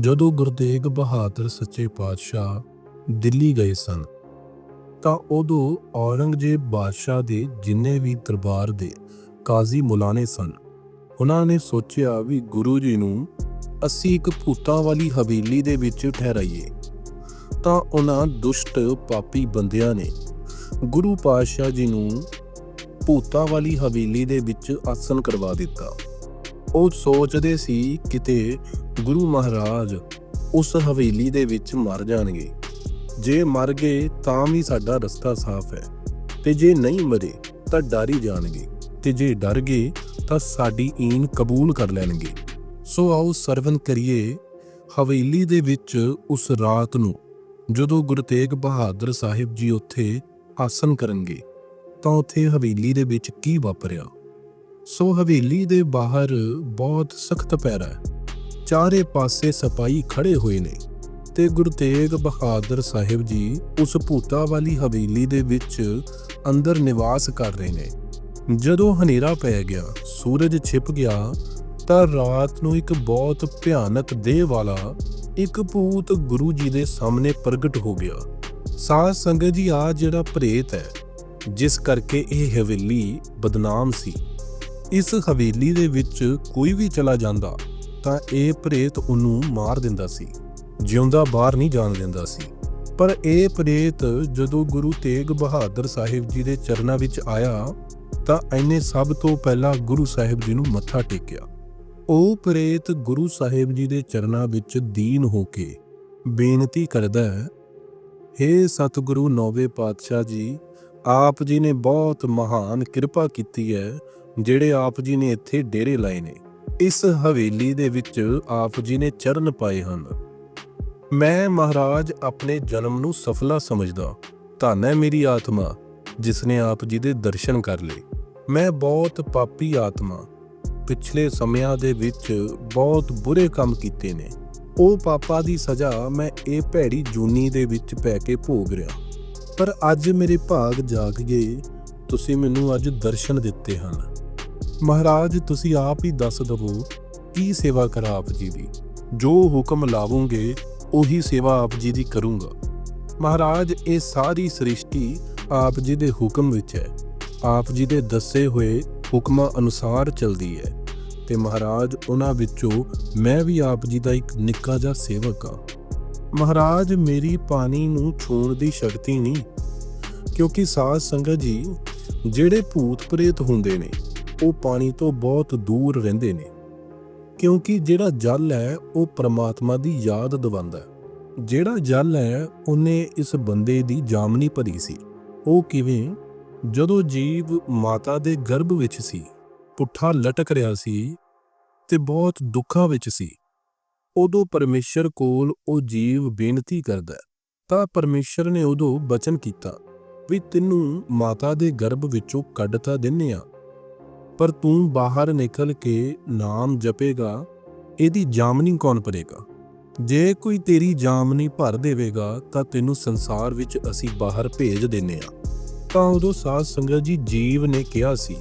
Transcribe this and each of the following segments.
ਜਦੋਂ ਗੁਰੂ ਤੇਗ ਬਹਾਦਰ ਸੱਚੇ ਪਾਤਸ਼ਾਹ ਦਿੱਲੀ ਗਏ ਸਨ, ਤਾਂ ਉਦੋਂ ਔਰੰਗਜ਼ੇਬ ਬਾਦਸ਼ਾਹ ਦੇ ਜਿੰਨੇ ਵੀ ਦਰਬਾਰ ਦੇ ਕਾਜ਼ੀ ਮੁਲਾਨੇ ਸਨ, ਉਹਨਾਂ ਨੇ ਸੋਚਿਆ ਵੀ ਗੁਰੂ ਜੀ ਨੂੰ ਅਸੀਂ ਇੱਕ ਭੂਤਾਂ ਵਾਲੀ ਹਵੇਲੀ ਦੇ ਵਿੱਚ ਠਹਿਰਾਈਏ। ਤਾਂ ਉਹਨਾਂ ਦੁਸ਼ਟ ਪਾਪੀ ਬੰਦਿਆਂ ਨੇ ਗੁਰੂ ਪਾਤਸ਼ਾਹ ਜੀ ਨੂੰ ਭੂਤਾਂ ਵਾਲੀ ਹਵੇਲੀ ਦੇ ਵਿੱਚ ਆਸਨ ਕਰਵਾ ਦਿੱਤਾ। ਉਹ ਸੋਚਦੇ ਸੀ ਕਿਤੇ ਗੁਰੂ ਮਹਾਰਾਜ ਉਸ ਹਵੇਲੀ ਦੇ ਵਿੱਚ ਮਰ ਜਾਣਗੇ। ਜੇ ਮਰ ਗਏ ਤਾਂ ਵੀ ਸਾਡਾ ਰਸਤਾ ਸਾਫ਼ ਹੈ ਤੇ ਜੇ ਨਹੀਂ ਮਰੇ ਤਾਂ ਡਰ ਹੀ ਜਾਣਗੇ ਤੇ ਜੇ ਡਰ ਗਏ ਤਾਂ ਸਾਡੀ ਈਨ ਕਬੂਲ ਕਰ ਲੈਣਗੇ। ਸੋ ਆਓ ਸਰਵਨ ਕਰੀਏ ਹਵੇਲੀ ਦੇ ਵਿੱਚ ਉਸ ਰਾਤ ਨੂੰ, ਜਦੋਂ ਗੁਰੂ ਤੇਗ ਬਹਾਦਰ ਸਾਹਿਬ ਜੀ ਉੱਥੇ ਆਸਨ ਕਰਨਗੇ, ਤਾਂ ਉੱਥੇ ਹਵੇਲੀ ਦੇ ਵਿੱਚ ਕੀ ਵਾਪਰਿਆ? ਸੋ ਹਵੇਲੀ ਦੇ ਬਾਹਰ ਬਹੁਤ ਸਖਤ ਪੈਰਾ ਹੈ। ਚਾਰੇ ਪਾਸੇ ਸਿਪਾਹੀ ਖੜੇ ਹੋਏ ਨੇ ਤੇ ਗੁਰੂ ਤੇਗ ਬਹਾਦਰ ਸਾਹਿਬ ਜੀ ਉਸ ਭੂਤਾ ਵਾਲੀ ਹਵੇਲੀ ਦੇ ਵਿੱਚ ਅੰਦਰ ਨਿਵਾਸ ਕਰ ਰਹੇ ਨੇ। ਜਦੋਂ ਹਨੇਰਾ ਪੈ ਗਿਆ, ਸੂਰਜ ਛਿਪ ਗਿਆ, ਤਾਂ ਰਾਤ ਨੂੰ ਇੱਕ ਬਹੁਤ ਭਿਆਨਕ ਦੇਹ ਵਾਲਾ ਇੱਕ ਭੂਤ ਗੁਰੂ ਜੀ ਦੇ ਸਾਹਮਣੇ ਪ੍ਰਗਟ ਹੋ ਗਿਆ। ਸਾਧ ਸੰਗਤ ਜੀ ਆ ਜਿਹੜਾ ਪ੍ਰੇਤ ਹੈ, ਜਿਸ ਕਰਕੇ ਇਹ ਹਵੇਲੀ ਬਦਨਾਮ ਸੀ। ਇਸ ਹਵੇਲੀ ਦੇ ਵਿੱਚ ਕੋਈ ਵੀ ਚਲਾ ਜਾਂਦਾ ਤਾਂ ਇਹ ਪ੍ਰੇਤ ਉਹਨੂੰ ਮਾਰ ਦਿੰਦਾ ਸੀ। ਜਿਉਂਦਾ ਬਾਹਰ ਨਹੀਂ ਜਾਣ ਦਿੰਦਾ ਸੀ। ਪਰ ਇਹ ਪ੍ਰੇਤ ਜਦੋਂ ਗੁਰੂ ਤੇਗ ਬਹਾਦਰ ਸਾਹਿਬ ਜੀ ਦੇ ਚਰਨਾਂ ਵਿੱਚ ਆਇਆ, ਤਾਂ ਇਹਨੇ ਸਭ ਤੋਂ ਪਹਿਲਾਂ ਗੁਰੂ ਸਾਹਿਬ ਜੀ ਨੂੰ ਮੱਥਾ ਟੇਕਿਆ। ਉਹ ਪ੍ਰੇਤ ਗੁਰੂ ਸਾਹਿਬ ਜੀ ਦੇ ਚਰਨਾਂ ਵਿੱਚ ਦੀਨ ਹੋ ਕੇ ਬੇਨਤੀ ਕਰਦਾ ਹੈ हे ਸਤਿਗੁਰੂ ਨੌਵੇਂ ਪਾਤਸ਼ਾਹ ਜੀ, ਆਪ ਜੀ ਨੇ ਬਹੁਤ ਮਹਾਨ ਕਿਰਪਾ ਕੀਤੀ ਹੈ, ਜਿਹੜੇ ਆਪ ਜੀ ਨੇ ਇੱਥੇ ਡੇਰੇ ਲਾਏ ਨੇ। ਇਸ ਹਵੇਲੀ ਦੇ ਵਿੱਚ ਆਪ ਜੀ ਨੇ ਚਰਨ ਪਾਏ ਹਨ। ਮੈਂ ਮਹਾਰਾਜ ਆਪਣੇ ਜਨਮ ਨੂੰ ਸਫਲਾ ਸਮਝਦਾ ਧੰਨ ਹੈ ਮੇਰੀ ਆਤਮਾ, ਜਿਸ ਨੇ ਆਪ ਜੀ ਦੇ ਦਰਸ਼ਨ ਕਰ ਲਏ। ਮੈਂ ਬਹੁਤ ਪਾਪੀ ਆਤਮਾ, ਪਿਛਲੇ ਸਮਿਆਂ ਦੇ ਵਿੱਚ ਬਹੁਤ ਬੁਰੇ ਕੰਮ ਕੀਤੇ ਨੇ। ਉਹ ਪਾਪਾ ਦੀ ਸਜ਼ਾ ਮੈਂ ਇਹ ਭੈੜੀ ਜੂਨੀ ਦੇ ਵਿੱਚ ਪੈ ਕੇ ਭੋਗ ਰਿਹਾ। ਪਰ ਅੱਜ ਮੇਰੇ ਭਾਗ ਜਾਗ ਗਏ, ਤੁਸੀਂ ਮੈਨੂੰ ਅੱਜ ਦਰਸ਼ਨ ਦਿੱਤੇ ਹਨ। ਮਹਾਰਾਜ, ਤੁਸੀਂ ਆਪ ਹੀ ਦੱਸ ਦਵੋ, ਕੀ ਸੇਵਾ ਕਰਾਂ ਆਪ ਜੀ ਦੀ? ਜੋ ਹੁਕਮ ਲਾਵੋਗੇ, ਉਹੀ ਸੇਵਾ ਆਪ ਜੀ ਦੀ ਕਰੂੰਗਾ। ਮਹਾਰਾਜ, ਇਹ ਸਾਰੀ ਸ੍ਰਿਸ਼ਟੀ ਆਪ ਜੀ ਦੇ ਹੁਕਮ ਵਿੱਚ ਹੈ। ਆਪ ਜੀ ਦੇ ਦੱਸੇ ਹੋਏ ਹੁਕਮਾਂ ਅਨੁਸਾਰ ਚੱਲਦੀ ਹੈ। ਤੇ ਮਹਾਰਾਜ, ਉਹਨਾਂ ਵਿੱਚੋਂ ਮੈਂ ਵੀ ਆਪ ਜੀ ਦਾ ਇੱਕ ਨਿੱਕਾ ਜਿਹਾ ਸੇਵਕ ਹਾਂ। ਮਹਾਰਾਜ, ਮੇਰੀ ਪਾਣੀ ਨੂੰ ਛੂਣ ਦੀ ਸ਼ਕਤੀ ਨਹੀਂ, ਕਿਉਂਕਿ ਸਾਧ ਸੰਗਤ ਜੀ, ਜਿਹੜੇ ਭੂਤ ਪ੍ਰੇਤ ਹੁੰਦੇ ਨੇ ਉਹ ਪਾਣੀ ਤੋਂ ਬਹੁਤ ਦੂਰ ਰਹਿੰਦੇ ਨੇ, ਕਿਉਂਕਿ ਜਿਹੜਾ ਜਲ ਹੈ ਉਹ ਪ੍ਰਮਾਤਮਾ ਦੀ ਯਾਦ ਦਿਵਾਉਂਦਾ ਜਿਹੜਾ ਜਲ ਹੈ, ਉਹਨੇ ਇਸ ਬੰਦੇ ਦੀ ਜਾਮਨੀ ਭਰੀ ਸੀ। ਉਹ ਕਿਵੇਂ? ਜਦੋਂ ਜੀਵ ਮਾਤਾ ਦੇ ਗਰਭ ਵਿੱਚ ਸੀ, ਪੁੱਠਾ ਲਟਕ ਰਿਹਾ ਸੀ ਤੇ ਬਹੁਤ ਦੁੱਖਾਂ ਵਿੱਚ ਸੀ, ਉਦੋਂ ਪਰਮੇਸ਼ਰ ਕੋਲ ਉਹ ਜੀਵ ਬੇਨਤੀ ਕਰਦਾ ਤਾਂ ਪਰਮੇਸ਼ਰ ਨੇ ਉਦੋਂ ਬਚਨ ਕੀਤਾ ਵੀ, ਤੈਨੂੰ ਮਾਤਾ ਦੇ ਗਰਭ ਵਿੱਚੋਂ ਕੱਢ ਤਾਂ ਦਿੰਨੇ ਆ ਪਰ ਤੂੰ ਬਾਹਰ ਨਿਕਲ ਕੇ ਨਾਮ ਜਪੇਗਾ, ਇਹਦੀ ਜਾਮਨੀ ਕੌਣ ਭਰੇਗਾ? ਜੇ ਕੋਈ ਤੇਰੀ ਜਾਮਨੀ ਭਰ ਦੇਵੇਗਾ, ਤਾਂ ਤੈਨੂੰ ਸੰਸਾਰ ਵਿੱਚ ਅਸੀਂ ਬਾਹਰ ਭੇਜ ਦਿੰਨੇ ਆ। ਤਾਂ ਉਦੋਂ ਸਾਧ ਸੰਗਤ ਜੀ ਜੀਵ ਨੇ ਕਿਹਾ ਸੀ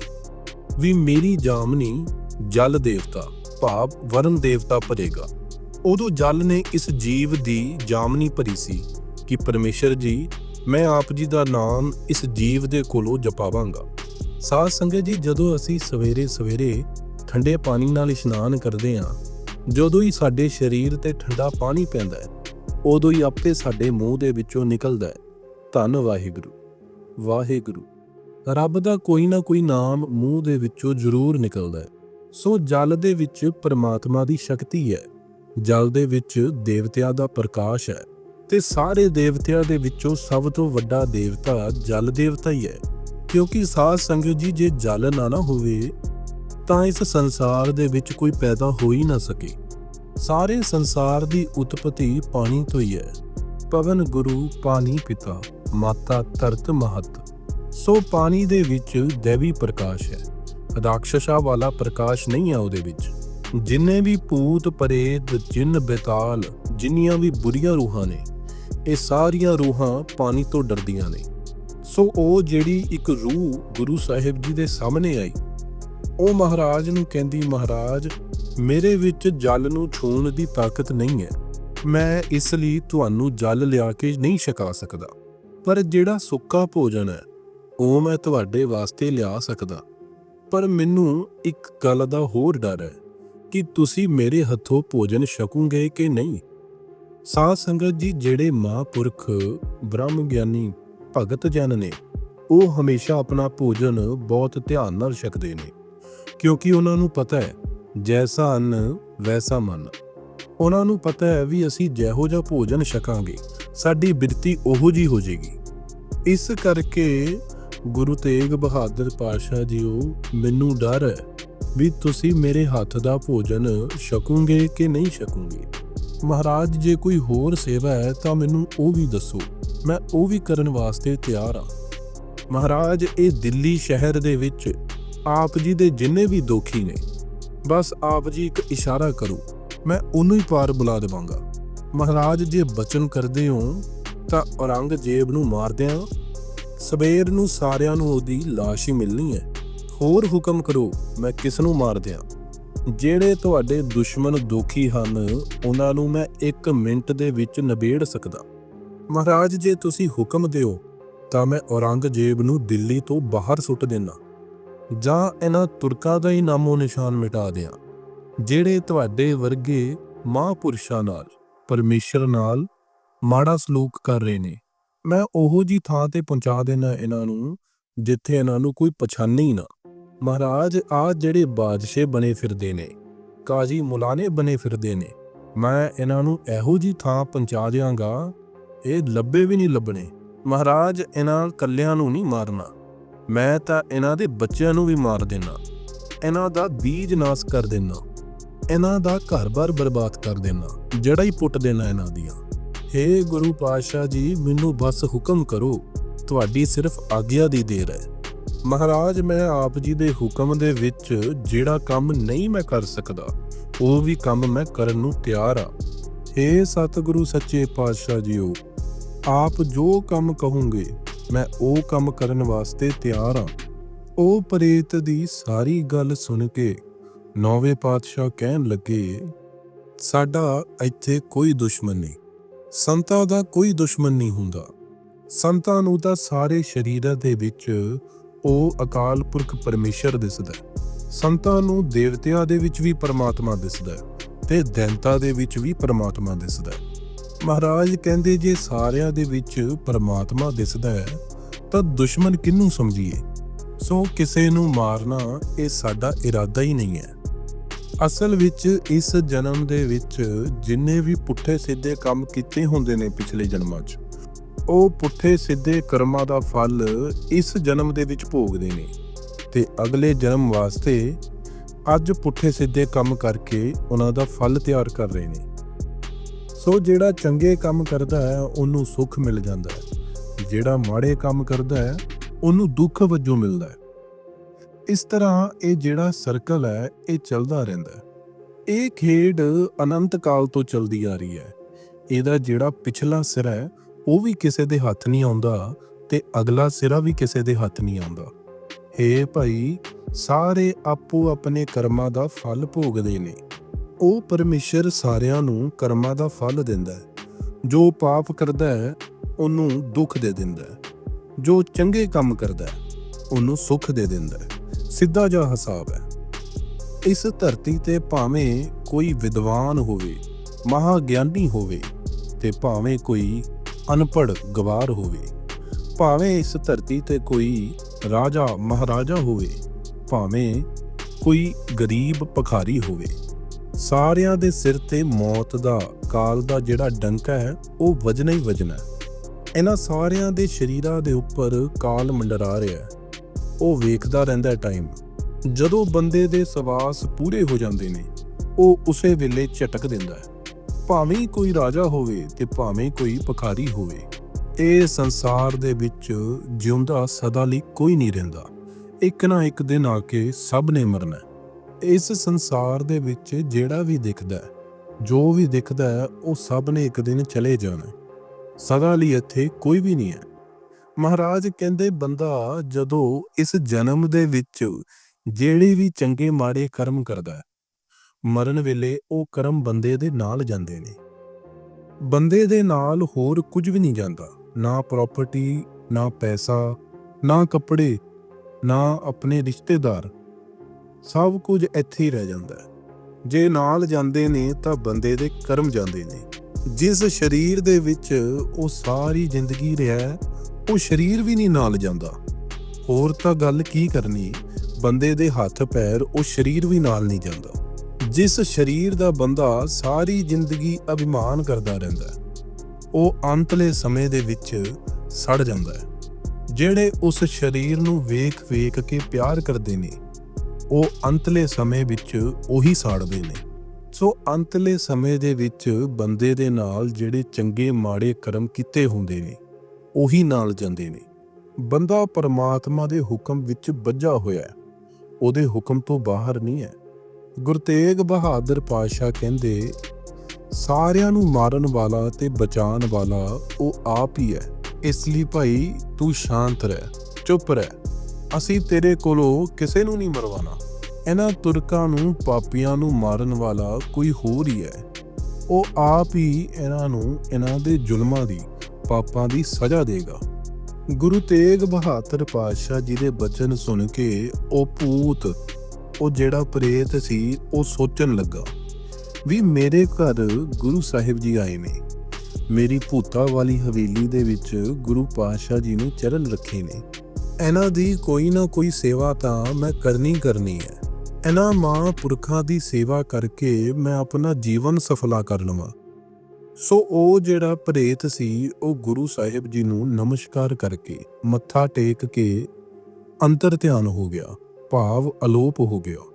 ਵੀ ਮੇਰੀ ਜਾਮਨੀ ਜਲ ਦੇਵਤਾ, ਭਾਵ ਵਰਨ ਦੇਵਤਾ ਭਰੇਗਾ। ਉਦੋਂ ਜਲ ਨੇ ਇਸ ਜੀਵ ਦੀ ਜਾਮਨੀ ਭਰੀ ਸੀ ਕਿ ਪਰਮੇਸ਼ਰ ਜੀ, ਮੈਂ ਆਪ ਜੀ ਦਾ ਨਾਮ ਇਸ ਜੀਵ ਦੇ ਕੋਲੋਂ ਜਪਾਵਾਂਗਾ। ਸਾਧ ਸੰਗਤ ਜੀ, ਜਦੋਂ ਅਸੀਂ ਸਵੇਰੇ ਸਵੇਰੇ ਠੰਡੇ ਪਾਣੀ ਨਾਲ ਇਸ਼ਨਾਨ ਕਰਦੇ ਹਾਂ, ਜਦੋਂ ਹੀ ਸਾਡੇ ਸਰੀਰ ਤੇ ਠੰਡਾ ਪਾਣੀ ਪੈਂਦਾ ਹੈ, ਉਦੋਂ ਹੀ ਆਪੇ ਸਾਡੇ ਮੂੰਹ ਦੇ ਵਿੱਚੋਂ ਨਿਕਲਦਾ ਹੈ। ਧੰਨ ਵਾਹਿਗੁਰੂ ਵਾਹਿਗੁਰੂ। ਰੱਬ ਦਾ ਕੋਈ ਨਾ ਕੋਈ ਨਾਮ ਮੂੰਹ ਦੇ ਵਿੱਚੋਂ ਜ਼ਰੂਰ ਨਿਕਲਦਾ ਹੈ। ਸੋ ਜਲ ਦੇ ਵਿੱਚ ਪਰਮਾਤਮਾ ਦੀ ਸ਼ਕਤੀ ਹੈ। ਜਲ ਦੇ ਵਿੱਚ ਦੇਵਤਿਆਂ ਦਾ ਪ੍ਰਕਾਸ਼ ਹੈ। ਤੇ ਸਾਰੇ ਦੇਵਤਿਆਂ ਦੇ ਵਿੱਚੋਂ ਸਭ ਤੋਂ ਵੱਡਾ ਦੇਵਤਾ ਜਲ ਦੇਵਤਾ ਹੀ ਹੈ। ਕਿਉਂਕਿ ਸਾਧ ਸੰਗਤ ਜੀ ਜੇ ਜਲ ਨਾ ਨਾ ਹੋਵੇ, ਤਾਂ ਇਸ ਸੰਸਾਰ ਦੇ ਵਿੱਚ ਕੋਈ ਪੈਦਾ ਹੋ ਹੀ ਨਾ ਸਕੇ। ਸਾਰੇ ਸੰਸਾਰ ਦੀ ਉਤਪਤੀ ਪਾਣੀ ਤੋਂ ਹੀ ਹੈ। ਪਵਨ ਗੁਰੂ, ਪਾਣੀ ਪਿਤਾ, ਮਾਤਾ ਧਰਤ ਮਹਤ। ਸੋ ਪਾਣੀ ਦੇ ਵਿੱਚ ਦੇਵੀ ਪ੍ਰਕਾਸ਼ ਹੈ। ਰਾਖਸ਼ਾ ਵਾਲਾ ਪ੍ਰਕਾਸ਼ ਨਹੀਂ ਹੈ ਉਹਦੇ ਵਿੱਚ। ਜਿੰਨੇ ਵੀ ਭੂਤ ਪ੍ਰੇਤ, ਜਿੰਨ ਬੇਤਾਲ, ਜਿੰਨੀਆਂ ਵੀ ਬੁਰੀਆਂ ਰੂਹਾਂ ਨੇ, ਇਹ ਸਾਰੀਆਂ ਰੂਹਾਂ ਪਾਣੀ ਤੋਂ ਡਰਦੀਆਂ ਨੇ। ਸੋ ਉਹ ਜਿਹੜੀ ਇੱਕ ਰੂਹ ਗੁਰੂ ਸਾਹਿਬ ਜੀ ਦੇ ਸਾਹਮਣੇ ਆਈ, ਉਹ ਮਹਾਰਾਜ ਨੂੰ ਕਹਿੰਦੀ, ਮਹਾਰਾਜ, ਮੇਰੇ ਵਿੱਚ ਜਲ ਨੂੰ ਛੂਣ ਦੀ ਤਾਕਤ ਨਹੀਂ ਹੈ। ਮੈਂ ਇਸ ਲਈ ਤੁਹਾਨੂੰ ਜਲ ਲਿਆ ਕੇ ਨਹੀਂ ਛਕਾ ਸਕਦਾ। ਪਰ ਜਿਹੜਾ ਸੁੱਕਾ ਭੋਜਨ ਹੈ, ਉਹ ਮੈਂ ਤੁਹਾਡੇ ਵਾਸਤੇ ਲਿਆ ਸਕਦਾ। ਪਰ ਮੈਨੂੰ ਇੱਕ ਗੱਲ ਦਾ ਹੋਰ ਡਰ ਹੈ ਕਿ ਤੁਸੀਂ ਮੇਰੇ ਹੱਥੋਂ ਭੋਜਨ ਛਕੋਗੇ ਕਿ ਨਹੀਂ? ਸਾਧ ਸੰਗਤ ਜੀ, ਜਿਹੜੇ ਮਹਾਂਪੁਰਖ ਬ੍ਰਹਮ ਗਿਆਨੀ ਭਗਤ ਜਨ ਨੇ, ਉਹ ਹਮੇਸ਼ਾ ਆਪਣਾ ਭੋਜਨ ਬਹੁਤ ਧਿਆਨ ਨਾਲ ਛਕਦੇ ਨੇ। ਕਿਉਂਕਿ ਉਹਨਾਂ ਨੂੰ ਪਤਾ ਹੈ, ਜੈਸਾ ਅੰਨ, ਵੈਸਾ ਮਨ। ਉਹਨਾਂ ਨੂੰ ਪਤਾ ਹੈ ਵੀ ਅਸੀਂ ਜਿਹੋ ਜਿਹਾ ਭੋਜਨ ਛਕਾਂਗੇ, ਸਾਡੀ ਬਿਰਤੀ ਉਹੋ ਜੀ ਹੋ ਜਾਏਗੀ। ਇਸ ਕਰਕੇ ਗੁਰੂ ਤੇਗ ਬਹਾਦਰ ਪਾਤਸ਼ਾਹ ਜੀਓ, ਮੈਨੂੰ ਡਰ ਹੈ ਵੀ ਤੁਸੀਂ ਮੇਰੇ ਹੱਥ ਦਾ ਭੋਜਨ ਛਕੋਗੇ ਕਿ ਨਹੀਂ ਛਕੋਗੇ। ਮਹਾਰਾਜ, ਜੇ ਕੋਈ ਹੋਰ ਸੇਵਾ ਹੈ ਤਾਂ ਮੈਨੂੰ ਉਹ ਵੀ ਦੱਸੋ। ਮੈਂ ਉਹ ਵੀ ਕਰਨ ਵਾਸਤੇ ਤਿਆਰ ਹਾਂ। ਮਹਾਰਾਜ, ਇਹ ਦਿੱਲੀ ਸ਼ਹਿਰ ਦੇ ਵਿੱਚ ਆਪ ਜੀ ਦੇ ਜਿੰਨੇ ਵੀ ਦੋਖੀ ਨੇ, ਬਸ ਆਪ ਜੀ ਇੱਕ ਇਸ਼ਾਰਾ ਕਰੋ, ਮੈਂ ਉਹਨੂੰ ਹੀ ਪਾਰ ਬੁਲਾ ਦੇਵਾਂਗਾ। ਮਹਾਰਾਜ, ਜੇ ਬਚਨ ਕਰਦੇ ਹੋ, ਤਾਂ ਔਰੰਗਜ਼ੇਬ ਨੂੰ ਮਾਰਦਿਆਂ ਸਵੇਰ ਨੂੰ ਸਾਰਿਆਂ ਨੂੰ ਉਹਦੀ ਲਾਸ਼ ਹੀ ਮਿਲਣੀ ਹੈ। ਹੋਰ ਹੁਕਮ ਕਰੋ, ਮੈਂ ਕਿਸ ਨੂੰ ਮਾਰ ਦਿਆਂ? ਜਿਹੜੇ ਤੁਹਾਡੇ ਦੁਸ਼ਮਣ ਦੁਖੀ ਹਨ, ਉਹਨਾਂ ਨੂੰ ਮੈਂ 1 ਮਿੰਟ ਦੇ ਵਿੱਚ ਨਿਬੇੜ ਸਕਦਾ। ਮਹਾਰਾਜ, ਜੇ ਤੁਸੀਂ ਹੁਕਮ ਦਿਓ, ਤਾਂ ਮੈਂ ਔਰੰਗਜ਼ੇਬ ਨੂੰ ਦਿੱਲੀ ਤੋਂ ਬਾਹਰ ਸੁੱਟ ਦੇਣਾ ਜਾਂ ਇਹਨਾਂ ਤੁਰਕਾਂ ਦਾ ਹੀ ਨਾਮੋ ਨਿਸ਼ਾਨ ਮਿਟਾ ਦਿਆਂ, ਜਿਹੜੇ ਤੁਹਾਡੇ ਵਰਗੇ ਮਹਾਂਪੁਰਸ਼ਾਂ ਨਾਲ, ਪਰਮੇਸ਼ਰ ਨਾਲ ਮਾੜਾ ਸਲੂਕ ਕਰ ਰਹੇ ਨੇ। ਮੈਂ ਉਹੋ ਜੀ ਥਾਂ ਤੇ ਪਹੁੰਚਾ ਦੇਣਾ ਇਹਨਾਂ ਨੂੰ, ਜਿੱਥੇ ਇਹਨਾਂ ਨੂੰ ਕੋਈ ਪਛਾਣੇ ਹੀ ਨਾ। ਮਹਾਰਾਜ ਆ ਜਿਹੜੇ ਬਾਦਸ਼ਾਹ ਬਣੇ ਫਿਰਦੇ ਨੇ, ਕਾਜ਼ੀ ਮੁਲਾਨੇ ਬਣੇ ਫਿਰਦੇ ਨੇ, ਮੈਂ ਇਹਨਾਂ ਨੂੰ ਇਹੋ ਜੀ ਥਾਂ ਪਹੁੰਚਾ ਦਿਆਂਗਾ ਇਹ ਲੱਭੇ ਵੀ ਨਹੀਂ ਲੱਭਣੇ। ਮਹਾਰਾਜ, ਇਹਨਾਂ ਕੱਲਿਆਂ ਨੂੰ ਨਹੀਂ ਮਾਰਨਾ। ਮੈਂ ਤਾਂ ਇਹਨਾਂ ਦੇ ਬੱਚਿਆਂ ਨੂੰ ਵੀ ਮਾਰ ਦੇਣਾ ਇਹਨਾਂ ਦਾ ਬੀਜ ਨਾਸ ਕਰ ਦੇਣਾ ਇਹਨਾਂ ਦਾ ਘਰ-ਬਾਰ ਬਰਬਾਦ ਕਰ ਦੇਣਾ ਜੜਾ ਹੀ ਪੁੱਟ ਦੇਣਾ ਇਹਨਾਂ ਦੀਆਂ। ਹੇ ਗੁਰੂ ਪਾਤਸ਼ਾਹ ਜੀ, ਮੈਨੂੰ ਬਸ ਹੁਕਮ ਕਰੋ। ਤੁਹਾਡੀ ਸਿਰਫ ਆਗਿਆ ਦੀ ਦੇਰ ਹੈ। ਮਹਾਰਾਜ, ਮੈਂ ਆਪ ਜੀ ਦੇ ਹੁਕਮ ਦੇ ਵਿੱਚ ਜਿਹੜਾ ਕੰਮ ਨਹੀਂ ਮੈਂ ਕਰ ਸਕਦਾ, ਉਹ ਵੀ ਕੰਮ ਮੈਂ ਕਰਨ ਨੂੰ ਤਿਆਰ ਆ ਹੇ ਸਤਿਗੁਰੂ ਸੱਚੇ ਪਾਤਸ਼ਾਹ ਜੀਓ, ਆਪ ਜੋ ਕੰਮ ਕਹੋਗੇ, ਮੈਂ ਉਹ ਕੰਮ ਕਰਨ ਵਾਸਤੇ ਤਿਆਰ ਹਾਂ। ਉਹ ਪ੍ਰੇਤ ਦੀ ਸਾਰੀ ਗੱਲ ਸੁਣ ਕੇ ਨੌਵੇਂ ਪਾਤਸ਼ਾਹ ਕਹਿਣ ਲੱਗੇ, ਸਾਡਾ ਇੱਥੇ ਕੋਈ ਦੁਸ਼ਮਣ ਨਹੀਂ, ਸੰਤਾਂ ਦਾ ਕੋਈ ਦੁਸ਼ਮਣ ਨਹੀਂ ਹੁੰਦਾ। ਸੰਤਾਂ ਨੂੰ ਤਾਂ ਸਾਰੇ ਸਰੀਰ ਦੇ ਵਿੱਚ ਉਹ ਅਕਾਲ ਪੁਰਖ ਪਰਮੇਸ਼ਰ ਦਿਸਦਾ ਹੈ। ਸੰਤਾਂ ਨੂੰ ਦੇਵਤਿਆਂ ਦੇ ਵਿੱਚ ਵੀ ਪਰਮਾਤਮਾ ਦਿਸਦਾ ਹੈ। ਤੇ ਦੈਂਤਾ ਦੇ ਵਿੱਚ ਵੀ ਪਰਮਾਤਮਾ ਦਿਸਦਾ ਹੈ। ਮਹਾਰਾਜ ਕਹਿੰਦੇ, ਜੇ ਸਾਰਿਆਂ ਦੇ ਵਿੱਚ ਪਰਮਾਤਮਾ ਦਿਸਦਾ ਹੈ, ਤਾਂ ਦੁਸ਼ਮਣ ਕਿਹਨੂੰ ਸਮਝੀਏ? ਸੋ ਕਿਸੇ ਨੂੰ ਮਾਰਨਾ ਇਹ ਸਾਡਾ ਇਰਾਦਾ ਹੀ ਨਹੀਂ ਹੈ। ਅਸਲ ਵਿੱਚ ਇਸ ਜਨਮ ਦੇ ਵਿੱਚ ਜਿੰਨੇ ਵੀ ਪੁੱਠੇ ਸਿੱਧੇ ਕੰਮ ਕੀਤੇ ਹੁੰਦੇ ਨੇ ਪਿਛਲੇ ਜਨਮਾਂ 'ਚ, ਉਹ ਪੁੱਠੇ ਸਿੱਧੇ ਕਰਮਾਂ ਦਾ ਫਲ ਇਸ ਜਨਮ ਦੇ ਵਿੱਚ ਭੋਗਦੇ ਨੇ। ਤੇ ਅਗਲੇ ਜਨਮ ਵਾਸਤੇ ਅੱਜ ਪੁੱਠੇ ਸਿੱਧੇ ਕੰਮ ਕਰਕੇ ਉਹਨਾਂ ਦਾ ਫਲ ਤਿਆਰ ਕਰ ਰਹੇ ਨੇ। ਸੋ ਜਿਹੜਾ ਚੰਗੇ ਕੰਮ ਕਰਦਾ ਹੈ, ਉਹਨੂੰ ਸੁੱਖ ਮਿਲ ਜਾਂਦਾ ਹੈ। ਜਿਹੜਾ ਮਾੜੇ ਕੰਮ ਕਰਦਾ ਹੈ, ਉਹਨੂੰ ਦੁੱਖ ਵਜੋਂ ਮਿਲਦਾ ਹੈ। ਇਸ ਤਰ੍ਹਾਂ ਇਹ ਜਿਹੜਾ ਸਰਕਲ ਹੈ, ਇਹ ਚੱਲਦਾ ਰਹਿੰਦਾ ਹੈ। ਇਹ ਖੇਡ ਅਨੰਤ ਕਾਲ ਤੋਂ ਚੱਲਦੀ ਆ ਰਹੀ ਹੈ। ਇਹਦਾ ਜਿਹੜਾ ਪਿਛਲਾ ਸਿਰਾ ਹੈ, ਉਹ ਵੀ ਕਿਸੇ ਦੇ ਹੱਥ ਨਹੀਂ ਆਉਂਦਾ ਤੇ ਅਗਲਾ ਸਿਰਾ ਵੀ ਕਿਸੇ ਦੇ ਹੱਥ ਨਹੀਂ ਆਉਂਦਾ। ਹੇ ਭਾਈ, ਸਾਰੇ ਆਪੋ ਆਪਣੇ ਕਰਮਾਂ ਦਾ ਫਲ ਭੋਗਦੇ ਨੇ। ਉਹ ਪਰਮੇਸ਼ਰ ਸਾਰਿਆਂ ਨੂੰ ਕਰਮਾਂ ਦਾ ਫਲ ਦਿੰਦਾ ਹੈ। ਜੋ ਪਾਪ ਕਰਦਾ ਹੈ, ਉਹਨੂੰ ਦੁੱਖ ਦੇ ਦਿੰਦਾ ਹੈ। ਜੋ ਚੰਗੇ ਕੰਮ ਕਰਦਾ ਹੈ, ਉਹਨੂੰ ਸੁੱਖ ਦੇ ਦਿੰਦਾ ਹੈ। ਸਿੱਧਾ ਜਿਹਾ ਹਿਸਾਬ ਹੈ। ਇਸ ਧਰਤੀ ਤੇ ਭਾਵੇਂ ਕੋਈ ਵਿਦਵਾਨ ਹੋਵੇ ਮਹਾ ਗਿਆਨੀ ਹੋਵੇ, ਤੇ ਭਾਵੇਂ ਕੋਈ ਅਨਪੜ੍ਹ ਗਵਾਰ ਹੋਵੇ, ਭਾਵੇਂ ਇਸ ਧਰਤੀ ਤੇ ਕੋਈ ਰਾਜਾ ਮਹਾਰਾਜਾ ਹੋਵੇ, ਭਾਵੇਂ ਕੋਈ ਗਰੀਬ ਭਖਾਰੀ ਹੋਵੇ। ਸਾਰਿਆਂ ਦੇ ਸਿਰ ਤੇ ਮੌਤ ਦਾ ਕਾਲ ਦਾ ਜਿਹੜਾ ਡੰਕਾ ਹੈ, ਉਹ ਵਜਣਾ ਹੀ ਵਜਣਾ ਇਹਨਾਂ ਸਾਰਿਆਂ ਦੇ ਸ਼ਰੀਰਾਂ ਦੇ ਉੱਪਰ ਕਾਲ ਮੰਡਰਾ ਰਿਹਾ ਉਹ ਵੇਖਦਾ ਰਹਿੰਦਾ ਟਾਈਮ ਜਦੋਂ ਬੰਦੇ ਦੇ ਸਵਾਸ ਪੂਰੇ ਹੋ ਜਾਂਦੇ ਨੇ, ਉਹ ਉਸੇ ਵੇਲੇ ਝਟਕ ਦਿੰਦਾ ਹੈ। ਭਾਵੇਂ ਕੋਈ ਰਾਜਾ ਹੋਵੇ ਤੇ ਭਾਵੇਂ ਕੋਈ ਭਖਾਰੀ ਹੋਵੇ। ਇਹ ਸੰਸਾਰ ਦੇ ਵਿੱਚ ਜਿਉਂਦਾ ਸਦਾ ਲਈ ਕੋਈ ਨਹੀਂ ਰਹਿੰਦਾ। ਇੱਕ ਨਾ ਇੱਕ ਦਿਨ ਆ ਕੇ ਸਭ ਨੇ ਮਰਨਾ ਇਸ ਸੰਸਾਰ ਦੇ ਵਿੱਚ ਜਿਹੜਾ ਵੀ ਦਿਖਦਾ ਜੋ ਵੀ ਦਿਖਦਾ ਉਹ ਸਭ ਨੇ ਇੱਕ ਦਿਨ ਚਲੇ ਜਾਣਾ ਸਦਾ ਲਈ ਇੱਥੇ ਕੋਈ ਵੀ ਨਹੀਂ ਹੈ। ਮਹਾਰਾਜ ਕਹਿੰਦੇ, ਬੰਦਾ ਜਦੋਂ ਇਸ ਜਨਮ ਦੇ ਵਿੱਚ ਜਿਹੜੇ ਵੀ ਚੰਗੇ ਮਾੜੇ ਕਰਮ ਕਰਦਾ ਹੈ, ਮਰਨ ਵੇਲੇ ਉਹ ਕਰਮ ਬੰਦੇ ਦੇ ਨਾਲ ਜਾਂਦੇ ਨੇ। ਬੰਦੇ ਦੇ ਨਾਲ ਹੋਰ ਕੁਝ ਵੀ ਨਹੀਂ ਜਾਂਦਾ। ਨਾ ਪ੍ਰਾਪਰਟੀ, ਨਾ ਪੈਸਾ, ਨਾ ਕੱਪੜੇ, ਨਾ ਆਪਣੇ ਰਿਸ਼ਤੇਦਾਰ। ਸਭ ਕੁਝ ਇੱਥੇ ਹੀ ਰਹਿ ਜਾਂਦਾ ਹੈ। ਜੇ ਨਾਲ ਜਾਂਦੇ ਨੇ ਤਾਂ ਬੰਦੇ ਦੇ ਕਰਮ ਜਾਂਦੇ ਨੇ। ਜਿਸ ਸਰੀਰ ਦੇ ਵਿੱਚ ਉਹ ਸਾਰੀ ਜ਼ਿੰਦਗੀ ਰਿਹਾ ਉਹ ਸਰੀਰ ਵੀ ਨਹੀਂ ਨਾਲ ਜਾਂਦਾ। ਹੋਰ ਤਾਂ ਗੱਲ ਕੀ ਕਰਨੀ? ਬੰਦੇ ਦੇ ਹੱਥ, ਪੈਰ ਉਹ ਸਰੀਰ ਵੀ ਨਾਲ ਨਹੀਂ ਜਾਂਦਾ। ਜਿਸ ਸਰੀਰ ਦਾ ਬੰਦਾ ਸਾਰੀ ਜ਼ਿੰਦਗੀ ਅਭਿਮਾਨ ਕਰਦਾ ਰਹਿੰਦਾ ਉਹ ਅੰਤਲੇ ਸਮੇਂ ਦੇ ਵਿੱਚ ਸੜ ਜਾਂਦਾ ਹੈ। ਜਿਹੜੇ ਉਸ ਸਰੀਰ ਨੂੰ ਵੇਖ-ਵੇਖ ਕੇ ਪਿਆਰ ਕਰਦੇ ਨੇ, ਉਹ ਅੰਤਲੇ ਸਮੇਂ ਵਿੱਚ ਉਹੀ ਸਾੜਦੇ ਨੇ। ਸੋ ਅੰਤਲੇ ਸਮੇਂ ਦੇ ਵਿੱਚ ਬੰਦੇ ਦੇ ਨਾਲ ਜਿਹੜੇ ਚੰਗੇ ਮਾੜੇ ਕਰਮ ਕੀਤੇ ਹੁੰਦੇ ਨੇ, ਉਹੀ ਨਾਲ ਜਾਂਦੇ ਨੇ। ਬੰਦਾ ਪਰਮਾਤਮਾ ਦੇ ਹੁਕਮ ਵਿੱਚ ਬੱਝਾ ਹੋਇਆ ਹੈ। ਉਹਦੇ ਹੁਕਮ ਤੋਂ ਬਾਹਰ ਨਹੀਂ ਹੈ। ਗੁਰੂ ਤੇਗ ਬਹਾਦਰ ਪਾਤਸ਼ਾਹ ਕਹਿੰਦੇ ਸਾਰਿਆਂ ਨੂੰ ਮਾਰਨ ਵਾਲਾ ਤੇ ਬਚਾਉਣ ਵਾਲਾ ਉਹ ਆਪ ਹੀ ਹੈ। ਇਸ ਲਈ ਭਾਈ ਤੂੰ ਸ਼ਾਂਤ ਰਹਿ, ਚੁੱਪ ਰਹਿ। ਅਸੀਂ ਤੇਰੇ ਕੋਲੋਂ ਕਿਸੇ ਨੂੰ ਨਹੀਂ ਮਰਵਾਣਾ ਇਹਨਾਂ ਤੁਰਕਾਂ ਨੂੰ, ਪਾਪੀਆਂ ਨੂੰ ਮਾਰਨ ਵਾਲਾ ਕੋਈ ਹੋਰ ਹੀ ਹੈ। ਉਹ ਆਪ ਹੀ ਇਹਨਾਂ ਨੂੰ ਇਹਨਾਂ ਦੇ ਜ਼ੁਲਮਾਂ ਦੀ, ਪਾਪਾਂ ਦੀ ਸਜ਼ਾ ਦੇਗਾ। ਗੁਰੂ ਤੇਗ ਬਹਾਦਰ ਪਾਤਸ਼ਾਹ ਜੀ ਦੇ ਬਚਨ ਸੁਣ ਕੇ ਉਹ ਭੂਤ, ਉਹ ਜਿਹੜਾ ਪ੍ਰੇਤ ਸੀ, ਉਹ ਸੋਚਣ ਲੱਗਾ। ਵੀ ਮੇਰੇ ਘਰ ਗੁਰੂ ਸਾਹਿਬ ਜੀ ਆਏ ਨੇ। ਮੇਰੀ ਭੂਤਾ ਵਾਲੀ ਹਵੇਲੀ ਦੇ ਵਿੱਚ ਗੁਰੂ ਪਾਤਸ਼ਾਹ ਜੀ ਨੇ ਚਰਨ ਰੱਖੇ ਨੇ। ਇਹਨਾਂ ਦੀ ਕੋਈ ਨਾ ਕੋਈ ਸੇਵਾ ਤਾਂ ਮੈਂ ਕਰਨੀ ਕਰਨੀ ਹੈ। ਇਹਨਾਂ ਮਾਂ ਪੁਰਖਾਂ ਦੀ ਸੇਵਾ ਕਰਕੇ ਮੈਂ ਆਪਣਾ ਜੀਵਨ ਸਫਲਾ ਕਰ ਲਵਾਂ। ਸੋ ਉਹ ਜਿਹੜਾ ਪ੍ਰੇਤ ਸੀ, ਉਹ ਗੁਰੂ ਸਾਹਿਬ ਜੀ ਨੂੰ ਨਮਸਕਾਰ ਕਰਕੇ ਮੱਥਾ ਟੇਕ ਕੇ ਅੰਤਰ ਧਿਆਨ ਹੋ ਗਿਆ, ਭਾਵ ਅਲੋਪ ਹੋ ਗਿਆ।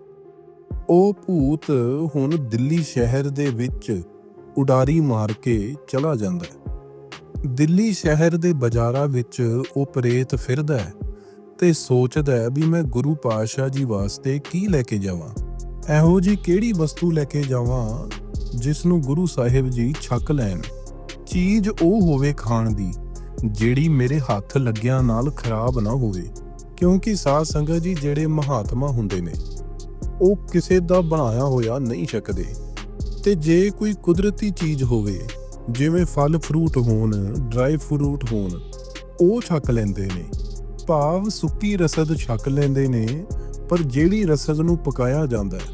ਉਹ ਭੂਤ ਹੁਣ ਦਿੱਲੀ ਸ਼ਹਿਰ ਦੇ ਵਿੱਚ ਉਡਾਰੀ ਮਾਰ ਕੇ ਚਲਾ ਜਾਂਦਾ ਹੈ। ਦਿੱਲੀ ਸ਼ਹਿਰ ਦੇ ਬਾਜ਼ਾਰਾਂ ਵਿੱਚ ਉਹ ਪ੍ਰੇਤ ਫਿਰਦਾ ਹੈ ਤੇ ਸੋਚਦਾ ਹੈ ਵੀ ਮੈਂ ਗੁਰੂ ਪਾਤਸ਼ਾਹ ਜੀ ਵਾਸਤੇ ਕੀ ਲੈ ਕੇ ਜਾਵਾਂ। ਇਹੋ ਜੀ ਕਿਹੜੀ ਵਸਤੂ ਲੈ ਕੇ ਜਾਵਾਂ ਜਿਸ ਨੂੰ ਗੁਰੂ ਸਾਹਿਬ ਜੀ ਛੱਕ ਲੈਣ। ਚੀਜ਼ ਉਹ ਹੋਵੇ ਖਾਣ ਦੀ ਜਿਹੜੀ ਮੇਰੇ ਹੱਥ ਲੱਗਿਆਂ ਨਾਲ ਖਰਾਬ ਨਾ ਹੋਵੇ, ਕਿਉਂਕਿ ਸਾਧ ਸੰਗਤ ਜੀ ਜਿਹੜੇ ਮਹਾਤਮਾ ਹੁੰਦੇ ਨੇ ਉਹ ਕਿਸੇ ਦਾ ਬਣਾਇਆ ਹੋਇਆ ਨਹੀਂ ਛਕਦੇ। ਤੇ ਜੇ ਕੋਈ ਕੁਦਰਤੀ ਚੀਜ਼ ਹੋਵੇ, ਜਿਵੇਂ ਫਲ ਫਰੂਟ ਹੋਣ, ਡਰਾਈ ਫਰੂਟ ਹੋਣ, ਉਹ ਛਕ ਲੈਂਦੇ ਨੇ। ਭਾਵ ਸੁੱਕੀ ਰਸਦ ਛਕ ਲੈਂਦੇ ਨੇ, ਪਰ ਜਿਹੜੀ ਰਸਦ ਨੂੰ ਪਕਾਇਆ ਜਾਂਦਾ ਹੈ,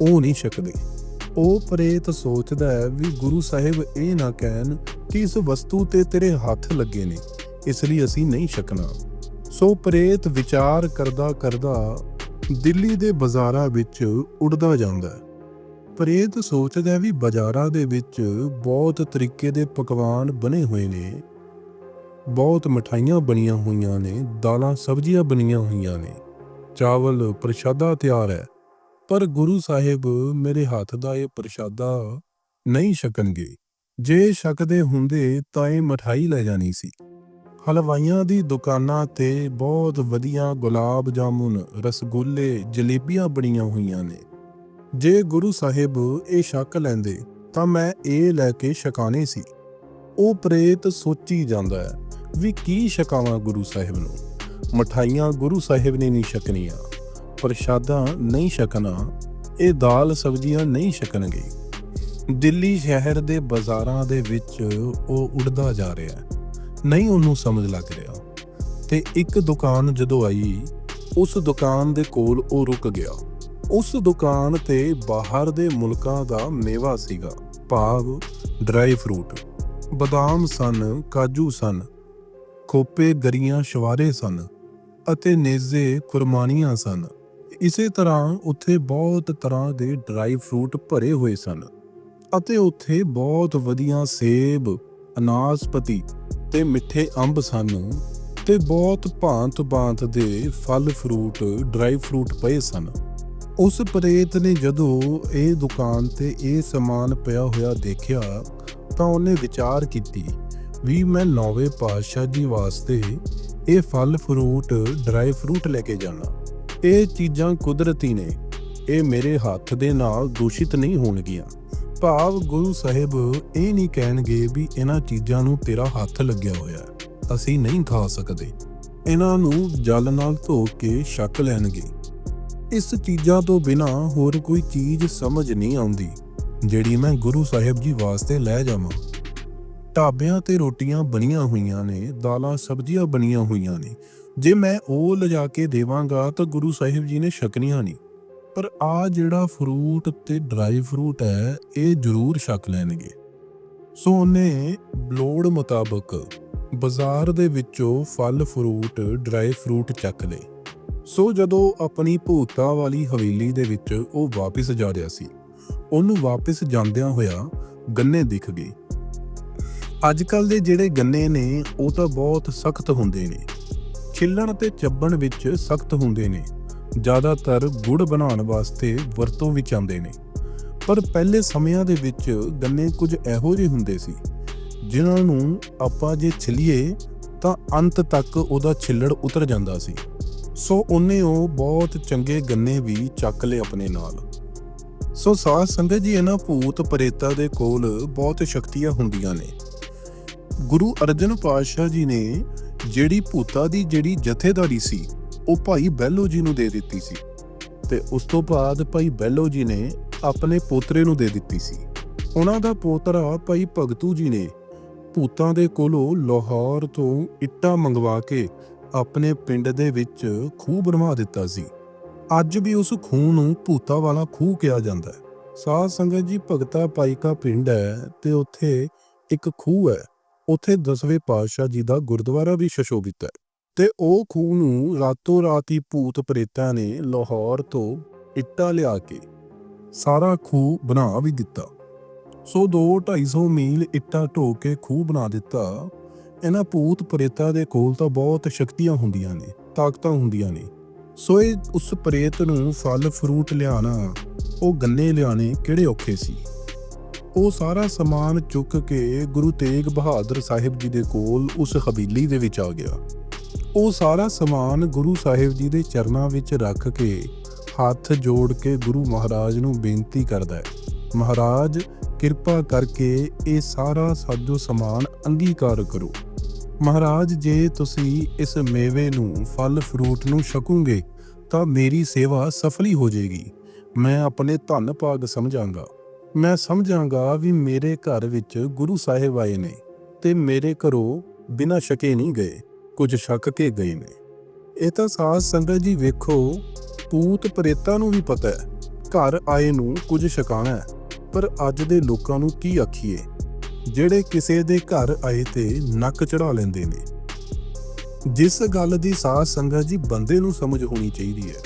ਉਹ ਨਹੀਂ ਛਕਦੇ। ਉਹ ਪ੍ਰੇਤ ਸੋਚਦਾ ਹੈ ਵੀ ਗੁਰੂ ਸਾਹਿਬ ਇਹ ਨਾ ਕਹਿਣ ਕਿ ਇਸ ਵਸਤੂ ਤੇ ਤੇਰੇ ਹੱਥ ਲੱਗੇ ਨੇ, ਇਸ ਲਈ ਅਸੀਂ ਨਹੀਂ ਛਕਣਾ। ਸੋ ਪ੍ਰੇਤ ਵਿਚਾਰ ਕਰਦਾ ਕਰਦਾ ਦਿੱਲੀ ਦੇ ਬਾਜ਼ਾਰਾਂ ਵਿੱਚ ਉੱਡਦਾ ਜਾਂਦਾ ਹੈ। ਪ੍ਰੇਤ ਸੋਚਦਾ ਵੀ ਬਾਜ਼ਾਰਾਂ ਦੇ ਵਿੱਚ ਬਹੁਤ ਤਰੀਕੇ ਦੇ ਪਕਵਾਨ ਬਣੇ ਹੋਏ ਨੇ। ਬਹੁਤ ਮਠਾਈਆਂ ਬਣੀਆਂ ਹੋਈਆਂ ਨੇ, ਦਾਲਾਂ, ਸਬਜ਼ੀਆਂ ਬਣੀਆਂ ਹੋਈਆਂ ਨੇ। ਚਾਵਲ ਪ੍ਰਸ਼ਾਦਾ ਤਿਆਰ ਹੈ। ਪਰ ਗੁਰੂ ਸਾਹਿਬ ਮੇਰੇ ਹੱਥ ਦਾ ਇਹ ਪ੍ਰਸ਼ਾਦਾ ਨਹੀਂ ਛਕਣਗੇ। ਜੇ ਛਕਦੇ ਹੁੰਦੇ ਤਾਂ ਇਹ ਮਠਾਈ ਲੈ ਜਾਣੀ ਸੀ। ਹਲਵਾਈਆਂ ਦੀ ਦੁਕਾਨਾਂ ਤੇ ਬਹੁਤ ਵਧੀਆ ਗੁਲਾਬ ਜਾਮੁਨ, ਰਸਗੁੱਲੇ, ਜਲੇਬੀਆਂ ਬਣੀਆਂ ਹੋਈਆਂ ਨੇ। ਜੇ ਗੁਰੂ ਸਾਹਿਬ ਇਹ ਛਕ ਲੈਂਦੇ, ਤਾਂ ਮੈਂ ਇਹ ਲੈ ਕੇ ਛਕਾਣੇ ਸੀ। ਉਹ ਪ੍ਰੇਤ ਸੋਚੀ ਜਾਂਦਾ ਹੈ, ਵੀ ਕੀ ਛਕਾਵਾਂ ਗੁਰੂ ਸਾਹਿਬ ਨੂੰ? ਮਠਾਈਆਂ ਗੁਰੂ ਸਾਹਿਬ ਨੇ ਨਹੀਂ ਛਕਣੀਆਂ। ਪ੍ਰਸ਼ਾਦਾ ਨਹੀਂ ਛਕਣਾ, ਇਹ ਦਾਲ ਸਬਜ਼ੀਆਂ ਨਹੀਂ ਛਕਣਗੇ। ਦਿੱਲੀ ਸ਼ਹਿਰ ਦੇ ਬਾਜ਼ਾਰਾਂ ਦੇ ਵਿੱਚ ਉਹ ਉੱਡਦਾ ਜਾ ਰਿਹਾ ਹੈ। ਨਹੀਂ ਉਹਨੂੰ ਸਮਝ ਲੱਗ ਰਿਹਾ। ਤੇ ਇੱਕ ਦੁਕਾਨ ਜਦੋਂ ਆਈ, ਉਸ ਦੁਕਾਨ ਦੇ ਕੋਲ ਉਹ ਰੁਕ ਗਿਆ। ਉਸ ਦੁਕਾਨ ਤੇ ਬਾਹਰ ਦੇ ਮੁਲਕਾਂ ਦਾ ਮੇਵਾ ਸੀਗਾ। ਭਾਵ ਡਰਾਈ ਫਰੂਟ ਬਦਾਮ ਸਨ, ਕਾਜੂ ਸਨ, ਖੋਪੇ ਗਰੀਆਂ ਸ਼ਵਾਰੇ ਸਨ ਅਤੇ ਨੇਜ਼ੇ ਕੁਰਮਾਨੀਆਂ ਸਨ। ਇਸੇ ਤਰ੍ਹਾਂ ਉੱਥੇ ਬਹੁਤ ਤਰ੍ਹਾਂ ਦੇ ਡਰਾਈ ਫਰੂਟ ਭਰੇ ਹੋਏ ਸਨ ਅਤੇ ਉੱਥੇ ਬਹੁਤ ਵਧੀਆ ਸੇਬ, ਅਨਾਸਪਤੀ ਤੇ ਮਿੱਠੇ ਅੰਬ ਸਨ ਤੇ ਬਹੁਤ ਭਾਂਤ-ਭਾਂਤ ਦੇ ਫਲ ਫਰੂਟ ਡਰਾਈ ਫਰੂਟ ਪਏ ਸਨ। ਉਸ ਪ੍ਰੇਤ ਨੇ ਜਦੋਂ ਇਹ ਦੁਕਾਨ ਤੇ ਇਹ ਸਮਾਨ ਪਿਆ ਹੋਇਆ ਦੇਖਿਆ, ਤਾਂ ਉਹਨੇ ਵਿਚਾਰ ਕੀਤੀ ਵੀ ਮੈਂ ਨੌਵੇਂ ਪਾਤਸ਼ਾਹ ਜੀ ਵਾਸਤੇ ਇਹ ਫਲ ਫਰੂਟ ਡਰਾਈ ਫਰੂਟ ਲੈ ਕੇ ਜਾਣਾ। ਇਹ ਚੀਜ਼ਾਂ ਕੁਦਰਤੀ ਨੇ, ਇਹ ਮੇਰੇ ਹੱਥ ਦੇ ਨਾਲ ਦੂਸ਼ਿਤ ਨਹੀਂ ਹੋਣਗੀਆਂ। ਭਾਵ ਗੁਰੂ ਸਾਹਿਬ ਇਹ ਨਹੀਂ ਕਹਿਣਗੇ ਵੀ ਇਹਨਾਂ ਚੀਜ਼ਾਂ ਨੂੰ ਤੇਰਾ ਹੱਥ ਲੱਗਿਆ ਹੋਇਆ ਹੈ। ਅਸੀਂ ਨਹੀਂ ਖਾ ਸਕਦੇ। ਇਹਨਾਂ ਨੂੰ ਜਲ ਨਾਲ ਧੋ ਕੇ ਛਕ ਲੈਣਗੇ। ਇਸ ਚੀਜ਼ਾਂ ਤੋਂ ਬਿਨਾ ਹੋਰ ਕੋਈ ਚੀਜ਼ ਸਮਝ ਨਹੀਂ ਆਉਂਦੀ, ਜਿਹੜੀ ਮੈਂ ਗੁਰੂ ਸਾਹਿਬ ਜੀ ਵਾਸਤੇ ਲੈ ਜਾਵਾਂ। ਢਾਬਿਆਂ ਤੇ ਰੋਟੀਆਂ ਬਣੀਆਂ ਹੋਈਆਂ ਨੇ, ਦਾਲਾਂ, ਸਬਜ਼ੀਆਂ ਬਣੀਆਂ ਹੋਈਆਂ ਨੇ। ਜੇ ਮੈਂ ਉਹ ਲਿਜਾ ਕੇ ਦੇਵਾਂਗਾ ਤਾਂ ਗੁਰੂ ਸਾਹਿਬ ਜੀ ਨੇ ਛਕਣੀਆਂ ਨਹੀਂ। ਪਰ ਆ ਜਿਹੜਾ ਫਰੂਟ ਤੇ ਡਰਾਈ ਫਰੂਟ ਹੈ, ਇਹ ਜ਼ਰੂਰ ਛਕ ਲੈਣਗੇ। ਸੋ ਉਹਨੇ ਬਲੋੜ ਮੁਤਾਬਕ ਬਾਜ਼ਾਰ ਦੇ ਵਿੱਚੋਂ ਫਲ ਫਰੂਟ ਡਰਾਈ ਫਰੂਟ ਚੱਕ ਲਏ। ਸੋ ਜਦੋਂ ਆਪਣੀ ਭੂਤਾ ਵਾਲੀ ਹਵੇਲੀ ਦੇ ਵਿੱਚ ਉਹ ਵਾਪਸ ਜਾ ਰਿਹਾ ਸੀ, ਉਹਨੂੰ ਵਾਪਸ ਜਾਂਦਿਆਂ ਹੋਇਆ ਗੰਨੇ ਦਿਖ ਗਏ। ਅੱਜ ਕੱਲ ਦੇ ਜਿਹੜੇ ਗੰਨੇ ਨੇ, ਉਹ ਤਾਂ ਬਹੁਤ ਸਖਤ ਹੁੰਦੇ ਨੇ। ਛਿੱਲਣ ਤੇ ਚੱਬਣ ਵਿੱਚ ਸਖਤ ਹੁੰਦੇ ਨੇ। ਜ਼ਿਆਦਾਤਰ ਗੁੜ ਬਣਾਉਣ ਵਾਸਤੇ ਵਰਤੋਂ ਵਿੱਚ ਆਉਂਦੇ ਨੇ। ਪਰ ਪਹਿਲੇ ਸਮਿਆਂ ਦੇ ਵਿੱਚ ਗੰਨੇ ਕੁਝ ਇਹੋ ਜਿਹੇ ਹੁੰਦੇ ਸੀ, ਜਿਨ੍ਹਾਂ ਨੂੰ ਆਪਾਂ ਜੇ ਛਿੱਲੀਏ ਤਾਂ ਅੰਤ ਤੱਕ ਉਹਦਾ ਛਿੱਲੜ ਉਤਰ ਜਾਂਦਾ ਸੀ। ਸੋ ਉਹਨੇ ਉਹ ਬਹੁਤ ਚੰਗੇ ਗੰਨੇ ਵੀ ਚੱਕ ਲਏ ਆਪਣੇ ਨਾਲ। ਸੋ ਸਾਧ ਸੰਗਤ ਜੀ, ਇਹਨਾਂ ਭੂਤ ਪ੍ਰੇਤਾਂ ਦੇ ਕੋਲ ਬਹੁਤ ਸ਼ਕਤੀਆਂ ਹੁੰਦੀਆਂ ਨੇ। ਗੁਰੂ ਅਰਜਨ ਪਾਤਸ਼ਾਹ ਜੀ ਨੇ ਜਿਹੜੀ ਭੂਤਾ ਦੀ ਜਿਹੜੀ ਜਥੇਦਾਰੀ ਸੀ ਉਹ ਭਾਈ ਬੈਲੋ ਜੀ ਨੂੰ ਦੇ ਦਿੱਤੀ ਸੀ ਤੇ ਉਸ ਤੋਂ ਬਾਅਦ ਭਾਈ ਬੈਲੋ ਜੀ ਨੇ ਆਪਣੇ ਪੋਤਰੇ ਨੂੰ ਦੇ ਦਿੱਤੀ ਸੀ। ਉਹਨਾਂ ਦਾ ਪੋਤਰਾ ਭਾਈ ਭਗਤੂ ਜੀ ਨੇ ਭੂਤਾਂ ਦੇ ਕੋਲੋਂ ਲਾਹੌਰ ਤੋਂ ਇੱਟਾਂ ਮੰਗਵਾ ਕੇ ਆਪਣੇ ਪਿੰਡ ਦੇ ਵਿੱਚ ਖੂਹ ਬਣਵਾ ਦਿੱਤਾ ਸੀ। ਅੱਜ ਵੀ ਉਸ ਖੂਹ ਨੂੰ ਭੂਤਾ ਵਾਲਾ ਖੂਹ ਕਿਹਾ ਜਾਂਦਾ ਹੈ। ਸਾਧ ਸੰਗਤ ਜੀ, ਭਗਤਾ ਪਾਈਕਾ ਪਿੰਡ ਹੈ ਤੇ ਉੱਥੇ ਇੱਕ ਖੂਹ ਹੈ। ਉੱਥੇ ਦਸਵੇਂ ਪਾਤਸ਼ਾਹ ਜੀ ਦਾ ਗੁਰਦੁਆਰਾ ਵੀ ਸ਼ਸ਼ੋਭਿਤ ਹੈ। ਤੇ ਉਹ ਖੂਹ ਨੂੰ ਰਾਤੋਂ ਰਾਤ ਹੀ ਭੂਤ ਪ੍ਰੇਤਾਂ ਨੇ ਲਾਹੌਰ ਤੋਂ ਇੱਟਾਂ ਲਿਆ ਕੇ ਸਾਰਾ ਖੂਹ ਬਣਾ ਵੀ ਦਿੱਤਾ। ਸੋ 2-250 ਮੀਲ ਇੱਟਾਂ ਢੋ ਕੇ ਖੂਹ ਬਣਾ ਦਿੱਤਾ। ਇਹਨਾਂ ਭੂਤ ਪ੍ਰੇਤਾਂ ਦੇ ਕੋਲ ਤਾਂ ਬਹੁਤ ਸ਼ਕਤੀਆਂ ਹੁੰਦੀਆਂ ਨੇ, ਤਾਕਤਾਂ ਹੁੰਦੀਆਂ ਨੇ। ਸੋ ਇਹ ਉਸ ਪ੍ਰੇਤ ਨੂੰ ਫਲ, ਫਰੂਟ ਲਿਆਣਾ, ਉਹ ਗੰਨੇ ਲਿਆਣੇ ਕਿਹੜੇ ਔਖੇ ਸੀ? ਉਹ ਸਾਰਾ ਸਮਾਨ ਚੁੱਕ ਕੇ ਗੁਰੂ ਤੇਗ ਬਹਾਦਰ ਸਾਹਿਬ ਜੀ ਦੇ ਕੋਲ ਉਸ ਹਵੇਲੀ ਦੇ ਵਿੱਚ ਆ ਗਿਆ। ਉਹ ਸਾਰਾ ਸਮਾਨ ਗੁਰੂ ਸਾਹਿਬ ਜੀ ਦੇ ਚਰਨਾਂ ਵਿੱਚ ਰੱਖ ਕੇ ਹੱਥ ਜੋੜ ਕੇ ਗੁਰੂ ਮਹਾਰਾਜ ਨੂੰ ਬੇਨਤੀ ਕਰਦਾ ਹੈ। ਮਹਾਰਾਜ, ਕਿਰਪਾ ਕਰਕੇ ਇਹ ਸਾਰਾ ਸਾਜੋ ਸਮਾਨ ਅੰਗੀਕਾਰ ਕਰੋ। ਮਹਾਰਾਜ, ਜੇ ਤੁਸੀਂ ਇਸ ਮੇਵੇ ਨੂੰ, ਫਲ, ਫਰੂਟ ਨੂੰ ਛਕੋਗੇ, ਤਾਂ ਮੇਰੀ ਸੇਵਾ ਸਫਲੀ ਹੋ ਜਾਏਗੀ। ਮੈਂ ਆਪਣੇ ਧੰਨ ਭਾਗ ਸਮਝਾਂਗਾ। ਮੈਂ ਸਮਝਾਂਗਾ ਵੀ ਮੇਰੇ ਘਰ ਵਿੱਚ ਗੁਰੂ ਸਾਹਿਬ ਆਏ ਨੇ ਤੇ ਮੇਰੇ ਘਰੋਂ ਬਿਨਾਂ ਸ਼ਕੇ ਨਹੀਂ ਗਏ। ਕੁਝ ਛਕ ਕੇ ਗਏ ਨੇ। ਇਹ ਤਾਂ ਸਾਧ ਸੰਗਤ ਜੀ ਵੇਖੋ, ਪੂਤ ਪ੍ਰੇਤਾਂ ਨੂੰ ਵੀ ਪਤਾ ਹੈ, ਘਰ ਆਏ ਨੂੰ ਕੁਝ ਛਕਾਣਾ ਪਰ ਅੱਜ ਦੇ ਲੋਕਾਂ ਨੂੰ ਕੀ ਆਖੀਏ? ਜਿਹੜੇ ਕਿਸੇ ਦੇ ਘਰ ਆਏ ਤੇ ਨੱਕ ਚੜਾ ਲੈਂਦੇ ਨੇ। ਜਿਸ ਗੱਲ ਦੀ ਸਾਧ ਸੰਗਤ ਜੀ ਬੰਦੇ ਨੂੰ ਸਮਝ ਹੋਣੀ ਚਾਹੀਦੀ ਹੈ,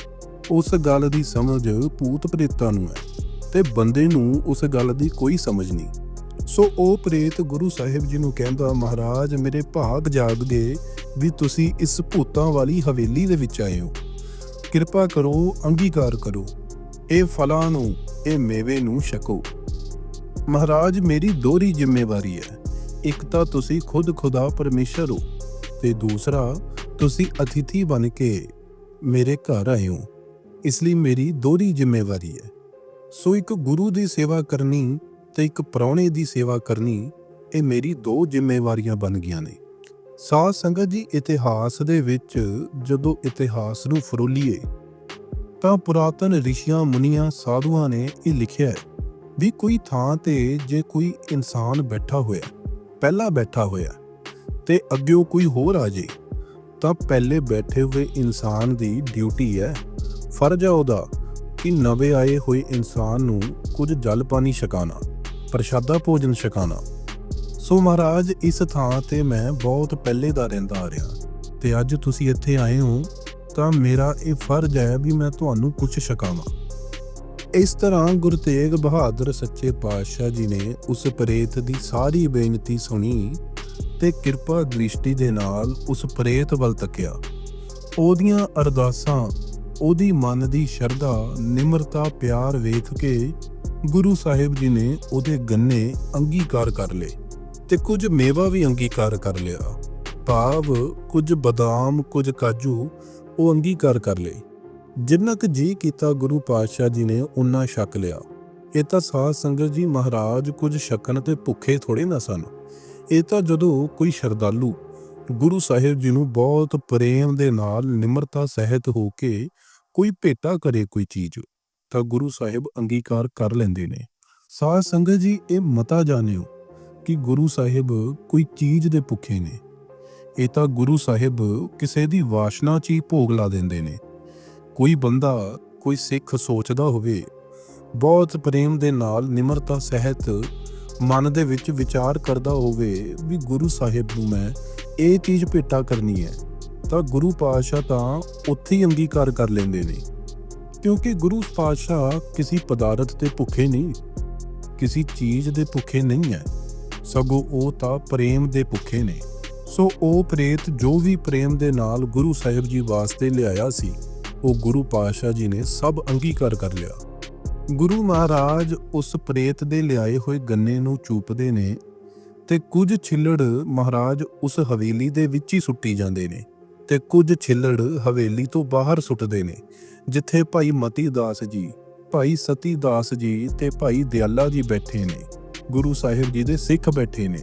ਉਸ ਗੱਲ ਦੀ ਸਮਝ ਭੂਤ ਪ੍ਰੇਤਾਂ ਨੂੰ ਹੈ, ਤੇ ਬੰਦੇ ਨੂੰ ਉਸ ਗੱਲ ਦੀ ਕੋਈ ਸਮਝ ਨਹੀਂ। ਸੋ ਉਹ ਪ੍ਰੇਤ ਗੁਰੂ ਸਾਹਿਬ ਜੀ ਨੂੰ ਕਹਿੰਦਾ, ਮਹਾਰਾਜ, ਮੇਰੇ ਭਾਗ ਜਾਗ ਗਏ ਵੀ ਤੁਸੀਂ ਇਸ ਭੂਤਾਂ ਵਾਲੀ ਹਵੇਲੀ ਦੇ ਵਿੱਚ ਆਏ ਹੋ। ਕਿਰਪਾ ਕਰੋ, ਅੰਗੀਕਾਰ ਕਰੋ। ਇਹ ਫਲਾਂ ਨੂੰ, ਇਹ ਮੇਵੇ ਨੂੰ ਛਕੋ। ਮਹਾਰਾਜ, ਮੇਰੀ ਦੋਹਰੀ ਜ਼ਿੰਮੇਵਾਰੀ ਹੈ। ਇੱਕ ਤਾਂ ਤੁਸੀਂ ਖੁਦ ਖੁਦਾ ਪਰਮੇਸ਼ਰ ਹੋ ਤੇ ਦੂਸਰਾ, ਤੁਸੀਂ ਅਤਿਥੀ ਬਣ ਕੇ ਮੇਰੇ ਘਰ ਆਏ ਹੋ। ਇਸ ਲਈ ਮੇਰੀ ਦੋਹਰੀ ਜ਼ਿੰਮੇਵਾਰੀ ਹੈ। ਸੋ ਇੱਕ ਗੁਰੂ ਦੀ ਸੇਵਾ ਕਰਨੀ ਅਤੇ ਇੱਕ ਪ੍ਰਾਹੁਣੇ ਦੀ ਸੇਵਾ ਕਰਨੀ, ਇਹ ਮੇਰੀ ਦੋ ਜ਼ਿੰਮੇਵਾਰੀਆਂ ਬਣ ਗਈਆਂ ਨੇ। ਸਾਧ ਸੰਗਤ ਜੀ, ਇਤਿਹਾਸ ਦੇ ਵਿੱਚ ਜਦੋਂ ਇਤਿਹਾਸ ਨੂੰ ਫਰੋਲੀਏ, ਤਾਂ ਪੁਰਾਤਨ ਰਿਸ਼ੀਆਂ, ਮੁਨੀਆਂ, ਸਾਧੂਆਂ ਨੇ ਇਹ ਲਿਖਿਆ ਹੈ ਵੀ ਕੋਈ ਥਾਂ ਤੇ ਜੇ ਕੋਈ ਇਨਸਾਨ ਬੈਠਾ ਹੋਇਆ, ਪਹਿਲਾਂ ਬੈਠਾ ਹੋਇਆ ਤੇ ਅੱਗਿਓਂ ਕੋਈ ਹੋਰ ਆ ਜੇ, ਤਾਂ ਪਹਿਲੇ ਬੈਠੇ ਹੋਏ ਇਨਸਾਨ ਦੀ ਡਿਊਟੀ ਹੈ। ਫਰਜ਼ ਹੈ ਉਹਦਾ ਕਿ ਨਵੇਂ ਆਏ ਹੋਏ ਇਨਸਾਨ ਨੂੰ ਕੁਝ ਜਲ ਪਾਣੀ ਛਕਾਣਾ ਪ੍ਰਸ਼ਾਦਾ ਭੋਜਨ ਛਕਾਣਾ ਸੋ ਮਹਾਰਾਜ, ਇਸ ਥਾਂ ਤੇ ਮੈਂ ਬਹੁਤ ਪਹਿਲੇ ਦਾ ਰਹਿੰਦਾ ਆ ਰਿਹਾ। ਤੇ ਅੱਜ ਤੁਸੀਂ ਇੱਥੇ ਆਏ ਹੋ, ਤਾਂ ਮੇਰਾ ਇਹ ਫਰਜ਼ ਹੈ ਵੀ ਮੈਂ ਤੁਹਾਨੂੰ ਕੁਝ ਛਕਾਵਾਂ। ਇਸ ਤਰ੍ਹਾਂ ਗੁਰੂ ਤੇਗ ਬਹਾਦਰ ਸੱਚੇ ਪਾਤਸ਼ਾਹ ਜੀ ਨੇ ਉਸ ਪ੍ਰੇਤ ਦੀ ਸਾਰੀ ਬੇਨਤੀ ਸੁਣੀ ਤੇ ਕਿਰਪਾ ਦ੍ਰਿਸ਼ਟੀ ਦੇ ਨਾਲ ਉਸ ਪ੍ਰੇਤ ਵੱਲ ਤੱਕਿਆ। ਉਹਦੀਆਂ ਅਰਦਾਸਾਂ, ਉਹਦੀ ਮਨ ਦੀ ਸ਼ਰਧਾ, ਨਿਮਰਤਾ, ਪਿਆਰ ਵੇਖ ਕੇ ਗੁਰੂ ਸਾਹਿਬ ਜੀ ਨੇ ਉਹਦੇ ਗੰਨੇ ਅੰਗੀਕਾਰ ਕਰ ਲਏ ਤੇ ਕੁਝ ਮੇਵਾ ਵੀ ਅੰਗੀਕਾਰ ਕਰ ਲਿਆ। ਭਾਵ ਕੁਝ ਬਦਾਮ, ਕੁਝ ਕਾਜੂ ਉਹ ਅੰਗੀਕਾਰ ਕਰ ਲਏ। ਜਿੰਨਾ ਕੁ ਜੀ ਕੀਤਾ ਗੁਰੂ ਪਾਤਸ਼ਾਹ ਜੀ ਨੇ ਉਨਾ ਛਕ ਲਿਆ। ਇਹ ਤਾਂ ਸਾਧ ਸੰਗਤ ਜੀ ਮਹਾਰਾਜ ਕੁਝ ਛਕਣ ਤੇ ਭੁੱਖੇ ਥੋੜੇ ਨਾ ਸਨ। ਇਹ ਤਾਂ ਜਦੋਂ ਕੋਈ ਸ਼ਰਧਾਲੂ ਗੁਰੂ ਸਾਹਿਬ ਜੀ ਨੂੰ ਬਹੁਤ ਪ੍ਰੇਮ ਦੇ ਨਾਲ ਨਿਮਰਤਾ ਸਹਿਤ ਹੋ ਕੇ ਕੋਈ ਭੇਟਾ ਕਰੇ ਕੋਈ ਚੀਜ਼ ਤਾਂ ਗੁਰੂ ਸਾਹਿਬ ਅੰਗੀਕਾਰ ਕਰ ਲੈਂਦੇ ਨੇ। ਸਾਧ ਸੰਗਤ ਜੀ, ਇਹ ਮਤਾ ਜਾਣਿਓ ਕਿ ਗੁਰੂ ਸਾਹਿਬ ਕੋਈ ਚੀਜ਼ ਦੇ ਭੁੱਖੇ ਨੇ। ਇਹ ਤਾਂ ਗੁਰੂ ਸਾਹਿਬ ਕਿਸੇ ਦੀ ਵਾਸ਼ਨਾ 'ਚ ਹੀ ਭੋਗ ਲਾ ਦਿੰਦੇ ਨੇ। ਕੋਈ ਬੰਦਾ, ਕੋਈ ਸਿੱਖ ਸੋਚਦਾ ਹੋਵੇ, ਬਹੁਤ ਪ੍ਰੇਮ ਦੇ ਨਾਲ ਨਿਮਰਤਾ ਸਹਿਤ ਮਨ ਦੇ ਵਿੱਚ ਵਿਚਾਰ ਕਰਦਾ ਹੋਵੇ ਵੀ ਗੁਰੂ ਸਾਹਿਬ ਨੂੰ ਮੈਂ ਇਹ ਚੀਜ਼ ਭੇਟਾ ਕਰਨੀ ਹੈ, ਤਾਂ ਗੁਰੂ ਪਾਤਸ਼ਾਹ ਤਾਂ ਉੱਥੇ ਹੀ ਅੰਗੀਕਾਰ ਕਰ ਲੈਂਦੇ ਨੇ। ਕਿਉਂਕਿ ਗੁਰੂ ਪਾਤਸ਼ਾਹ ਕਿਸੇ ਪਦਾਰਥ ਤੇ ਭੁੱਖੇ ਨਹੀਂ, ਕਿਸੇ ਚੀਜ਼ ਦੇ ਭੁੱਖੇ ਨਹੀਂ ਹੈ। ਸਗੋਂ ਉਹ ਤਾਂ ਪ੍ਰੇਮ ਦੇ ਭੁੱਖੇ ਨੇ। ਸੋ ਉਹ ਪ੍ਰੇਤ ਜੋ ਵੀ ਪ੍ਰੇਮ ਦੇ ਨਾਲ ਗੁਰੂ ਸਾਹਿਬ ਜੀ ਵਾਸਤੇ ਲਿਆਇਆ ਸੀ, ਉਹ ਗੁਰੂ ਪਾਤਸ਼ਾਹ ਜੀ ਨੇ ਸਭ ਅੰਗੀਕਾਰ ਕਰ ਲਿਆ। ਗੁਰੂ ਮਹਾਰਾਜ ਉਸ ਪ੍ਰੇਤ ਦੇ ਲਿਆਏ ਹੋਏ ਗੰਨੇ ਨੂੰ ਚੂਪਦੇ ਨੇ ਤੇ ਕੁਝ ਛਿੱਲੜ ਮਹਾਰਾਜ ਉਸ ਹਵੇਲੀ ਦੇ ਵਿੱਚ ਹੀ ਸੁੱਟੀ ਜਾਂਦੇ ਨੇ ਤੇ ਕੁਝ ਛਿੱਲੜ ਹਵੇਲੀ ਤੋਂ ਬਾਹਰ ਸੁੱਟਦੇ ਨੇ। ਜਿੱਥੇ ਭਾਈ ਮਤੀ ਦਾਸ ਜੀ, ਭਾਈ ਸਤੀ ਦਾਸ ਜੀ ਤੇ ਭਾਈ ਦਿਆਲਾ ਜੀ ਬੈਠੇ ਨੇ, ਗੁਰੂ ਸਾਹਿਬ ਜੀ ਦੇ ਸਿੱਖ ਬੈਠੇ ਨੇ।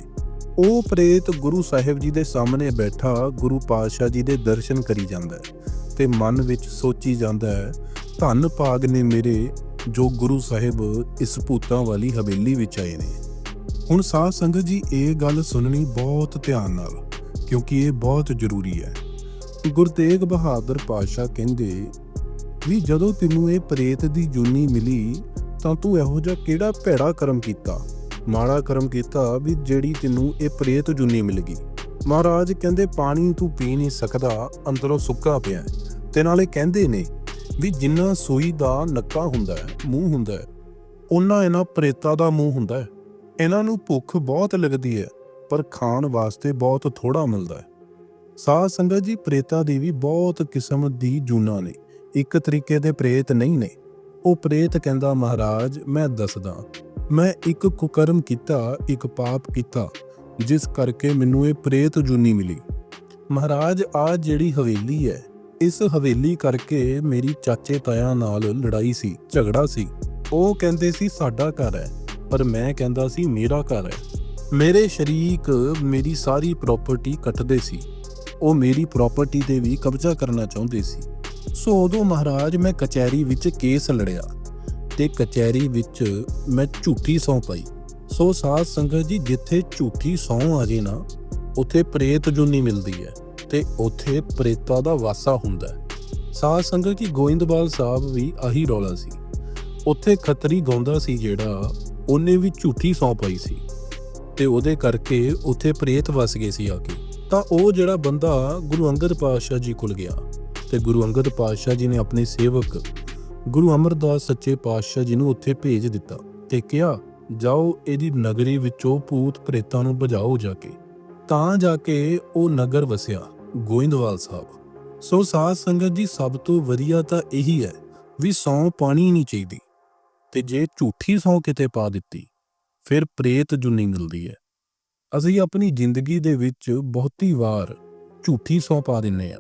ਉਹ ਪ੍ਰੇਤ ਗੁਰੂ ਸਾਹਿਬ ਜੀ ਦੇ ਸਾਹਮਣੇ ਬੈਠਾ ਗੁਰੂ ਪਾਤਸ਼ਾਹ ਜੀ ਦੇ ਦਰਸ਼ਨ ਕਰੀ ਜਾਂਦਾ ਹੈ ਤੇ ਮਨ ਵਿੱਚ ਸੋਚੀ ਜਾਂਦਾ ਹੈ, ਧੰਨ ਭਾਗ ਨੇ ਮੇਰੇ ਜੋ ਗੁਰੂ ਸਾਹਿਬ ਇਸ ਭੂਤਾਂ ਵਾਲੀ ਹਵੇਲੀ ਵਿੱਚ ਆਏ ਨੇ। ਹੁਣ ਸਾਧ ਸੰਗਤ ਜੀ, ਇਹ ਗੱਲ ਸੁਣਨੀ ਬਹੁਤ ਧਿਆਨ ਨਾਲ, ਕਿਉਂਕਿ ਇਹ ਬਹੁਤ ਜ਼ਰੂਰੀ ਹੈ। ਗੁਰੂ ਤੇਗ ਬਹਾਦਰ ਪਾਤਸ਼ਾਹ ਕਹਿੰਦੇ ਵੀ ਜਦੋਂ ਤੈਨੂੰ ਇਹ ਪ੍ਰੇਤ ਦੀ ਜੂਨੀ ਮਿਲੀ, ਤਾਂ ਤੂੰ ਇਹੋ ਜਿਹਾ ਕਿਹੜਾ ਭੈੜਾ ਕਰਮ ਕੀਤਾ? ਮਾੜਾ ਕਰਮ ਕੀਤਾ ਵੀ ਜਿਹੜੀ ਤੈਨੂੰ ਇਹ ਪ੍ਰੇਤ ਜੁਨੀ ਮਿਲ ਗਈ। ਮਹਾਰਾਜ ਕਹਿੰਦੇ, ਪਾਣੀ ਤੂੰ ਪੀ ਨਹੀਂ ਸਕਦਾ, ਅੰਦਰੋਂ ਸੁੱਕਾ ਪਿਆ ਹੈ। ਤੇ ਨਾਲੇ ਕਹਿੰਦੇ ਨੇ ਵੀ ਜਿੰਨਾ ਸੂਈ ਦਾ ਨੱਕਾ ਹੁੰਦਾ ਹੈ, ਮੂੰਹ ਹੁੰਦਾ ਹੈ ਉਹਨਾਂ ਇਹਨਾਂ ਪ੍ਰੇਤਾਂ ਦਾ ਮੂੰਹ ਹੁੰਦਾ ਹੈ। ਇਹਨਾਂ ਨੂੰ ਭੁੱਖ ਬਹੁਤ ਲੱਗਦੀ ਹੈ, ਪਰ ਖਾਣ ਵਾਸਤੇ ਬਹੁਤ ਥੋੜਾ ਮਿਲਦਾ ਹੈ। ਸਾਧ ਸੰਗਤ ਜੀ, ਪ੍ਰੇਤਾਂ ਦੀ ਵੀ ਬਹੁਤ ਕਿਸਮ ਦੀ ਜੂਨਾ ਨੇ। ਇੱਕ ਤਰੀਕੇ ਦੇ ਪ੍ਰੇਤ ਨਹੀਂ ਨੇ। ਉਹ ਪ੍ਰੇਤ ਕਹਿੰਦਾ, ਮਹਾਰਾਜ, ਮੈਂ ਦੱਸਦਾ, ਮੈਂ ਇੱਕ ਕੁਕਰਮ ਕੀਤਾ, ਇੱਕ ਪਾਪ ਕੀਤਾ, ਜਿਸ ਕਰਕੇ ਮੈਨੂੰ ਇਹ ਪ੍ਰੇਤ ਜੁਨੀ ਮਿਲੀ। ਮਹਾਰਾਜ ਆ ਜਿਹੜੀ ਹਵੇਲੀ ਹੈ, ਇਸ ਹਵੇਲੀ ਕਰਕੇ ਮੇਰੀ ਚਾਚੇ ਤਾਇਆ ਨਾਲ ਲੜਾਈ ਸੀ, ਝਗੜਾ ਸੀ। ਉਹ ਕਹਿੰਦੇ ਸੀ, ਸਾਡਾ ਘਰ ਹੈ, ਪਰ ਮੈਂ ਕਹਿੰਦਾ ਸੀ, ਮੇਰਾ ਘਰ ਹੈ। ਮੇਰੇ ਸ਼ਰੀਕ ਮੇਰੀ ਸਾਰੀ ਪ੍ਰਾਪਰਟੀ ਕੱਟਦੇ ਸੀ। ਉਹ ਮੇਰੀ ਪ੍ਰਾਪਰਟੀ ਤੇ ਵੀ ਕਬਜ਼ਾ ਕਰਨਾ ਚਾਹੁੰਦੇ ਸੀ। ਸੋ ਉਦੋਂ ਮਹਾਰਾਜ ਮੈਂ ਕਚਹਿਰੀ ਵਿੱਚ ਕੇਸ ਲੜਿਆ ਤੇ ਕਚਹਿਰੀ ਵਿੱਚ ਮੈਂ ਝੂਠੀ ਸੌਂ ਪਾਈ। ਸੋ ਸਾਧ ਸੰਗਤ ਜੀ, ਜਿੱਥੇ ਝੂਠੀ ਸੌਂ ਆ ਜੇ ਨਾ, ਉੱਥੇ ਪ੍ਰੇਤ ਜੁਨੀ ਮਿਲਦੀ ਹੈ ਤੇ ਉੱਥੇ ਪ੍ਰੇਤਾਂ ਦਾ ਵਾਸਾ ਹੁੰਦਾ ਹੈ। ਸਾਧ ਸੰਗਤ ਜੀ, ਗੋਇੰਦਵਾਲ ਸਾਹਿਬ ਵੀ ਆਹੀ ਰੌਲਾ ਸੀ। ਉੱਥੇ ਖੱਤਰੀ ਗਾਉਂਦਾ ਸੀ ਜਿਹੜਾ ਉਹਨੇ ਵੀ ਝੂਠੀ ਸੌਂ ਪਾਈ ਸੀ ਤੇ ਉਹਦੇ ਕਰਕੇ ਉੱਥੇ ਪ੍ਰੇਤ ਵਸ ਗਏ ਸੀ ਆ ਕੇ। ਤਾਂ ਉਹ ਜਿਹੜਾ ਬੰਦਾ ਗੁਰੂ ਅੰਗਦ ਪਾਤਸ਼ਾਹ ਜੀ ਕੋਲ ਗਿਆ ਤੇ ਗੁਰੂ ਅੰਗਦ ਪਾਤਸ਼ਾਹ ਜੀ ਨੇ ਆਪਣੇ ਸੇਵਕ ਗੁਰੂ ਅਮਰਦਾਸ ਸੱਚੇ ਪਾਤਸ਼ਾਹ ਜੀ ਨੂੰ ਉੱਥੇ ਭੇਜ ਦਿੱਤਾ ਤੇ ਕਿਹਾ, ਜਾਓ ਇਹਦੀ ਨਗਰੀ ਵਿੱਚੋਂ ਭੂਤ ਪ੍ਰੇਤਾਂ ਨੂੰ ਬਜਾਓ ਜਾ ਕੇ ਤਾਂ ਜਾ ਕੇ ਉਹ ਨਗਰ ਵਸਿਆ, ਗੋਇੰਦਵਾਲ ਸਾਹਿਬ। ਸੋ ਸਾਧ ਸੰਗਤ ਜੀ, ਸਭ ਤੋਂ ਵਧੀਆ ਤਾਂ ਇਹੀ ਹੈ ਵੀ ਸੌਂ ਪਾਣੀ ਨਹੀਂ ਚਾਹੀਦੀ ਤੇ ਜੇ ਝੂਠੀ ਸੌਂ ਕਿਤੇ ਪਾ ਦਿੱਤੀ, ਫਿਰ ਪ੍ਰੇਤ ਜੁਨੀ ਮਿਲਦੀ ਹੈ। ਅਸੀਂ ਆਪਣੀ ਜ਼ਿੰਦਗੀ ਦੇ ਵਿੱਚ ਬਹੁਤੀ ਵਾਰ ਝੂਠੀ ਸੌਂ ਪਾ ਦਿੰਨੇ ਆ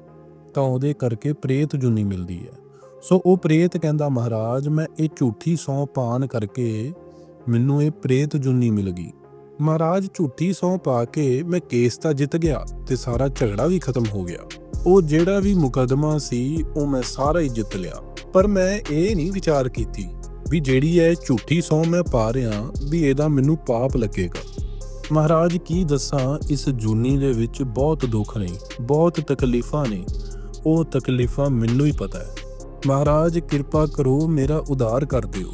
ਤਾਂ ਉਹਦੇ ਕਰਕੇ ਪ੍ਰੇਤ ਜੁਨੀ ਮਿਲਦੀ ਹੈ। ਸੋ ਉਹ ਪ੍ਰੇਤ ਕਹਿੰਦਾ, ਮਹਾਰਾਜ, ਮੈਂ ਇਹ ਝੂਠੀ ਸੌਂ ਪਾਣ ਕਰਕੇ ਮੈਨੂੰ ਇਹ ਪ੍ਰੇਤ ਜੁਨੀ ਮਿਲ ਗਈ। ਮਹਾਰਾਜ, ਝੂਠੀ ਸੌਂ ਪਾ ਕੇ ਮੈਂ ਕੇਸ ਤਾਂ ਜਿੱਤ ਗਿਆ ਤੇ ਸਾਰਾ ਝਗੜਾ ਵੀ ਖਤਮ ਹੋ ਗਿਆ। ਉਹ ਜਿਹੜਾ ਵੀ ਮੁਕੱਦਮਾ ਸੀ, ਉਹ ਮੈਂ ਸਾਰਾ ਹੀ ਜਿੱਤ ਲਿਆ। ਪਰ ਮੈਂ ਇਹ ਨਹੀਂ ਵਿਚਾਰ ਕੀਤੀ ਵੀ ਜਿਹੜੀ ਇਹ ਝੂਠੀ ਸੌਂ ਮੈਂ ਪਾ ਰਿਹਾ ਵੀ ਇਹਦਾ ਮੈਨੂੰ ਪਾਪ ਲੱਗੇਗਾ। ਮਹਾਰਾਜ, ਕੀ ਦੱਸਾਂ, ਇਸ ਜੂਨੀ ਦੇ ਵਿੱਚ ਬਹੁਤ ਦੁੱਖ ਨੇ, ਬਹੁਤ ਤਕਲੀਫਾਂ ਨੇ। ਉਹ ਤਕਲੀਫਾਂ ਮੈਨੂੰ ਹੀ ਪਤਾ ਹੈ। ਮਹਾਰਾਜ, ਕਿਰਪਾ ਕਰੋ ਮੇਰਾ ਉਦਾਰ ਕਰ ਦਿਓ।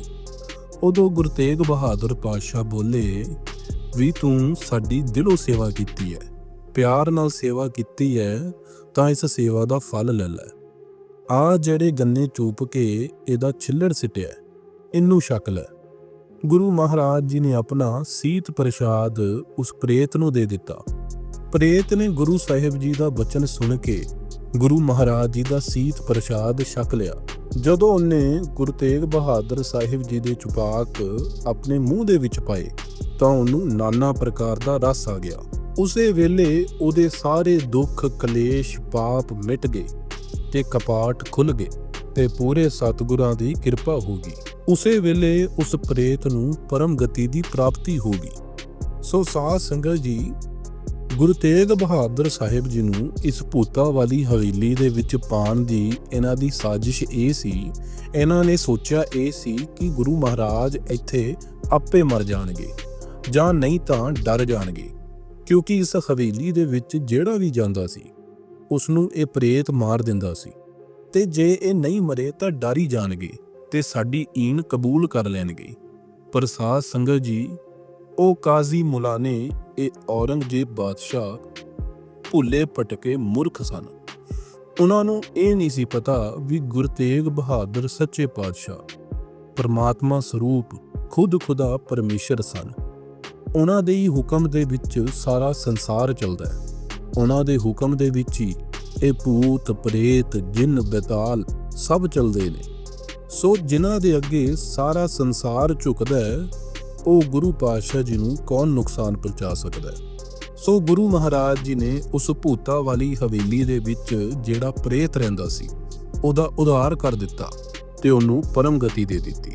ਉਦੋਂ ਗੁਰੂ ਤੇਗ ਬਹਾਦਰ ਪਾਤਸ਼ਾਹ ਬੋਲੇ, ਵੀ ਤੂੰ ਸਾਡੀ ਦਿਲੋਂ ਸੇਵਾ ਕੀਤੀ ਹੈ। ਪਿਆਰ ਨਾਲ ਸੇਵਾ ਕੀਤੀ ਹੈ, ਤਾਂ ਇਸ ਸੇਵਾ ਦਾ ਫਲ ਲੈ ਲੈ। ਆ ਜਿਹੜੇ ਗੰਨੇ ਚੂਪ ਕੇ ਇਹਦਾ ਛਿੱਲੜ ਸਿੱਟਿਆ ਇਹਨੂੰ ਛਕ ਲੈ। ਗੁਰੂ ਮਹਾਰਾਜ ਜੀ ਨੇ ਆਪਣਾ ਸੀਤ ਪ੍ਰਸ਼ਾਦ ਉਸ ਪ੍ਰੇਤ ਨੂੰ ਦੇ ਦਿੱਤਾ। ਪ੍ਰੇਤ ਨੇ ਗੁਰੂ ਸਾਹਿਬ ਜੀ ਦਾ ਬਚਨ ਸੁਣ ਕੇ ਗੁਰੂ ਮਹਾਰਾਜ ਜੀ ਦਾ ਸੀਤ ਪ੍ਰਸ਼ਾਦ ਛਕ ਲਿਆ। ਜਦੋਂ ਉਹਨੇ ਗੁਰੂ ਤੇਗ ਬਹਾਦਰ ਸਾਹਿਬ ਜੀ ਦੇ ਚੁਪਾਕ ਆਪਣੇ ਮੂੰਹ ਦੇ ਵਿੱਚ ਪਾਏ, ਤਾਂ ਉਹਨੂੰ ਨਾਨਾ ਪ੍ਰਕਾਰ ਦਾ ਰਸ ਆ ਗਿਆ। ਉਸੇ ਵੇਲੇ ਉਹਦੇ ਸਾਰੇ ਦੁੱਖ, ਕਲੇਸ਼, ਪਾਪ ਮਿਟ ਗਏ ਤੇ ਕਪਾਟ ਖੁੱਲ ਗਏ ਤੇ ਪੂਰੇ ਸਤਿਗੁਰਾਂ ਦੀ ਕਿਰਪਾ ਹੋ ਗਈ। ਉਸੇ ਵੇਲੇ ਉਸ ਪ੍ਰੇਤ ਨੂੰ ਪਰਮ ਗਤੀ ਦੀ ਪ੍ਰਾਪਤੀ ਹੋ ਗਈ। ਸੋ ਸਾਧ ਸੰਗਤ ਜੀ ਗੁਰੂ ਤੇਗ ਬਹਾਦਰ ਸਾਹਿਬ ਜੀ ਨੂੰ ਇਸ ਭੂਤਾ ਵਾਲੀ ਹਵੇਲੀ ਦੇ ਵਿੱਚ ਪਾਣ ਦੀ ਇਹਨਾਂ ਦੀ ਸਾਜ਼ਿਸ਼ ਇਹ ਸੀ, ਇਹਨਾਂ ਨੇ ਸੋਚਿਆ ਇਹ ਸੀ ਕਿ ਗੁਰੂ ਮਹਾਰਾਜ ਇੱਥੇ ਆਪੇ ਮਰ ਜਾਣਗੇ ਜਾਂ ਨਹੀਂ ਤਾਂ ਡਰ ਜਾਣਗੇ, ਕਿਉਂਕਿ ਇਸ ਹਵੇਲੀ ਦੇ ਵਿੱਚ ਜਿਹੜਾ ਵੀ ਜਾਂਦਾ ਸੀ ਉਸ ਨੂੰ ਇਹ ਪ੍ਰੇਤ ਮਾਰ ਦਿੰਦਾ ਸੀ ਤੇ ਜੇ ਇਹ ਨਹੀਂ ਮਰੇ ਤਾਂ ਡਰ ਹੀ ਜਾਣਗੇ ਤੇ ਸਾਡੀ ਈਨ ਕਬੂਲ ਕਰ ਲੈਣਗੇ। ਪਰ ਸਾਧ ਸੰਗਤ ਜੀ, ਉਹ ਕਾਜ਼ੀ ਮੁਲਾ ਨੇ ਇਹ ਔਰੰਗਜ਼ੇਬ ਬਾਦਸ਼ਾਹ ਭੁੱਲੇ ਭਟਕੇ ਮੂਰਖ ਸਨ। ਉਹਨਾਂ ਨੂੰ ਇਹ ਨਹੀਂ ਸੀ ਪਤਾ ਵੀ ਗੁਰੂ ਤੇਗ ਬਹਾਦਰ ਸੱਚੇ ਪਾਤਸ਼ਾਹ ਪਰਮਾਤਮਾ ਸਰੂਪ ਖੁਦ ਖੁਦਾ ਪਰਮੇਸ਼ਰ ਸਨ। ਉਹਨਾਂ ਦੇ ਹੀ ਹੁਕਮ ਦੇ ਵਿੱਚ ਸਾਰਾ ਸੰਸਾਰ ਚੱਲਦਾ ਹੈ। ਉਹਨਾਂ ਦੇ ਹੁਕਮ ਦੇ ਵਿੱਚ ਹੀ ਇਹ ਭੂਤ, ਪ੍ਰੇਤ, ਜਿੰਨ, ਬੇਤਾਲ ਸਭ ਚੱਲਦੇ ਨੇ। ਸੋ ਜਿਨ੍ਹਾਂ ਦੇ ਅੱਗੇ ਸਾਰਾ ਸੰਸਾਰ ਝੁਕਦਾ ਹੈ ਉਹ ਗੁਰੂ ਪਾਤਸ਼ਾਹ ਜੀ ਨੂੰ ਕੌਣ ਨੁਕਸਾਨ ਪਹੁੰਚਾ ਸਕਦਾ ਹੈ? ਸੋ ਗੁਰੂ ਮਹਾਰਾਜ ਜੀ ਨੇ ਉਸ ਭੂਤਾ ਵਾਲੀ ਹਵੇਲੀ ਦੇ ਵਿੱਚ ਜਿਹੜਾ ਪ੍ਰੇਤ ਰਹਿੰਦਾ ਸੀ, ਉਹਦਾ ਉਧਾਰ ਕਰ ਦਿੱਤਾ ਤੇ ਉਹਨੂੰ ਪਰਮ ਗਤੀ ਦੇ ਦਿੱਤੀ।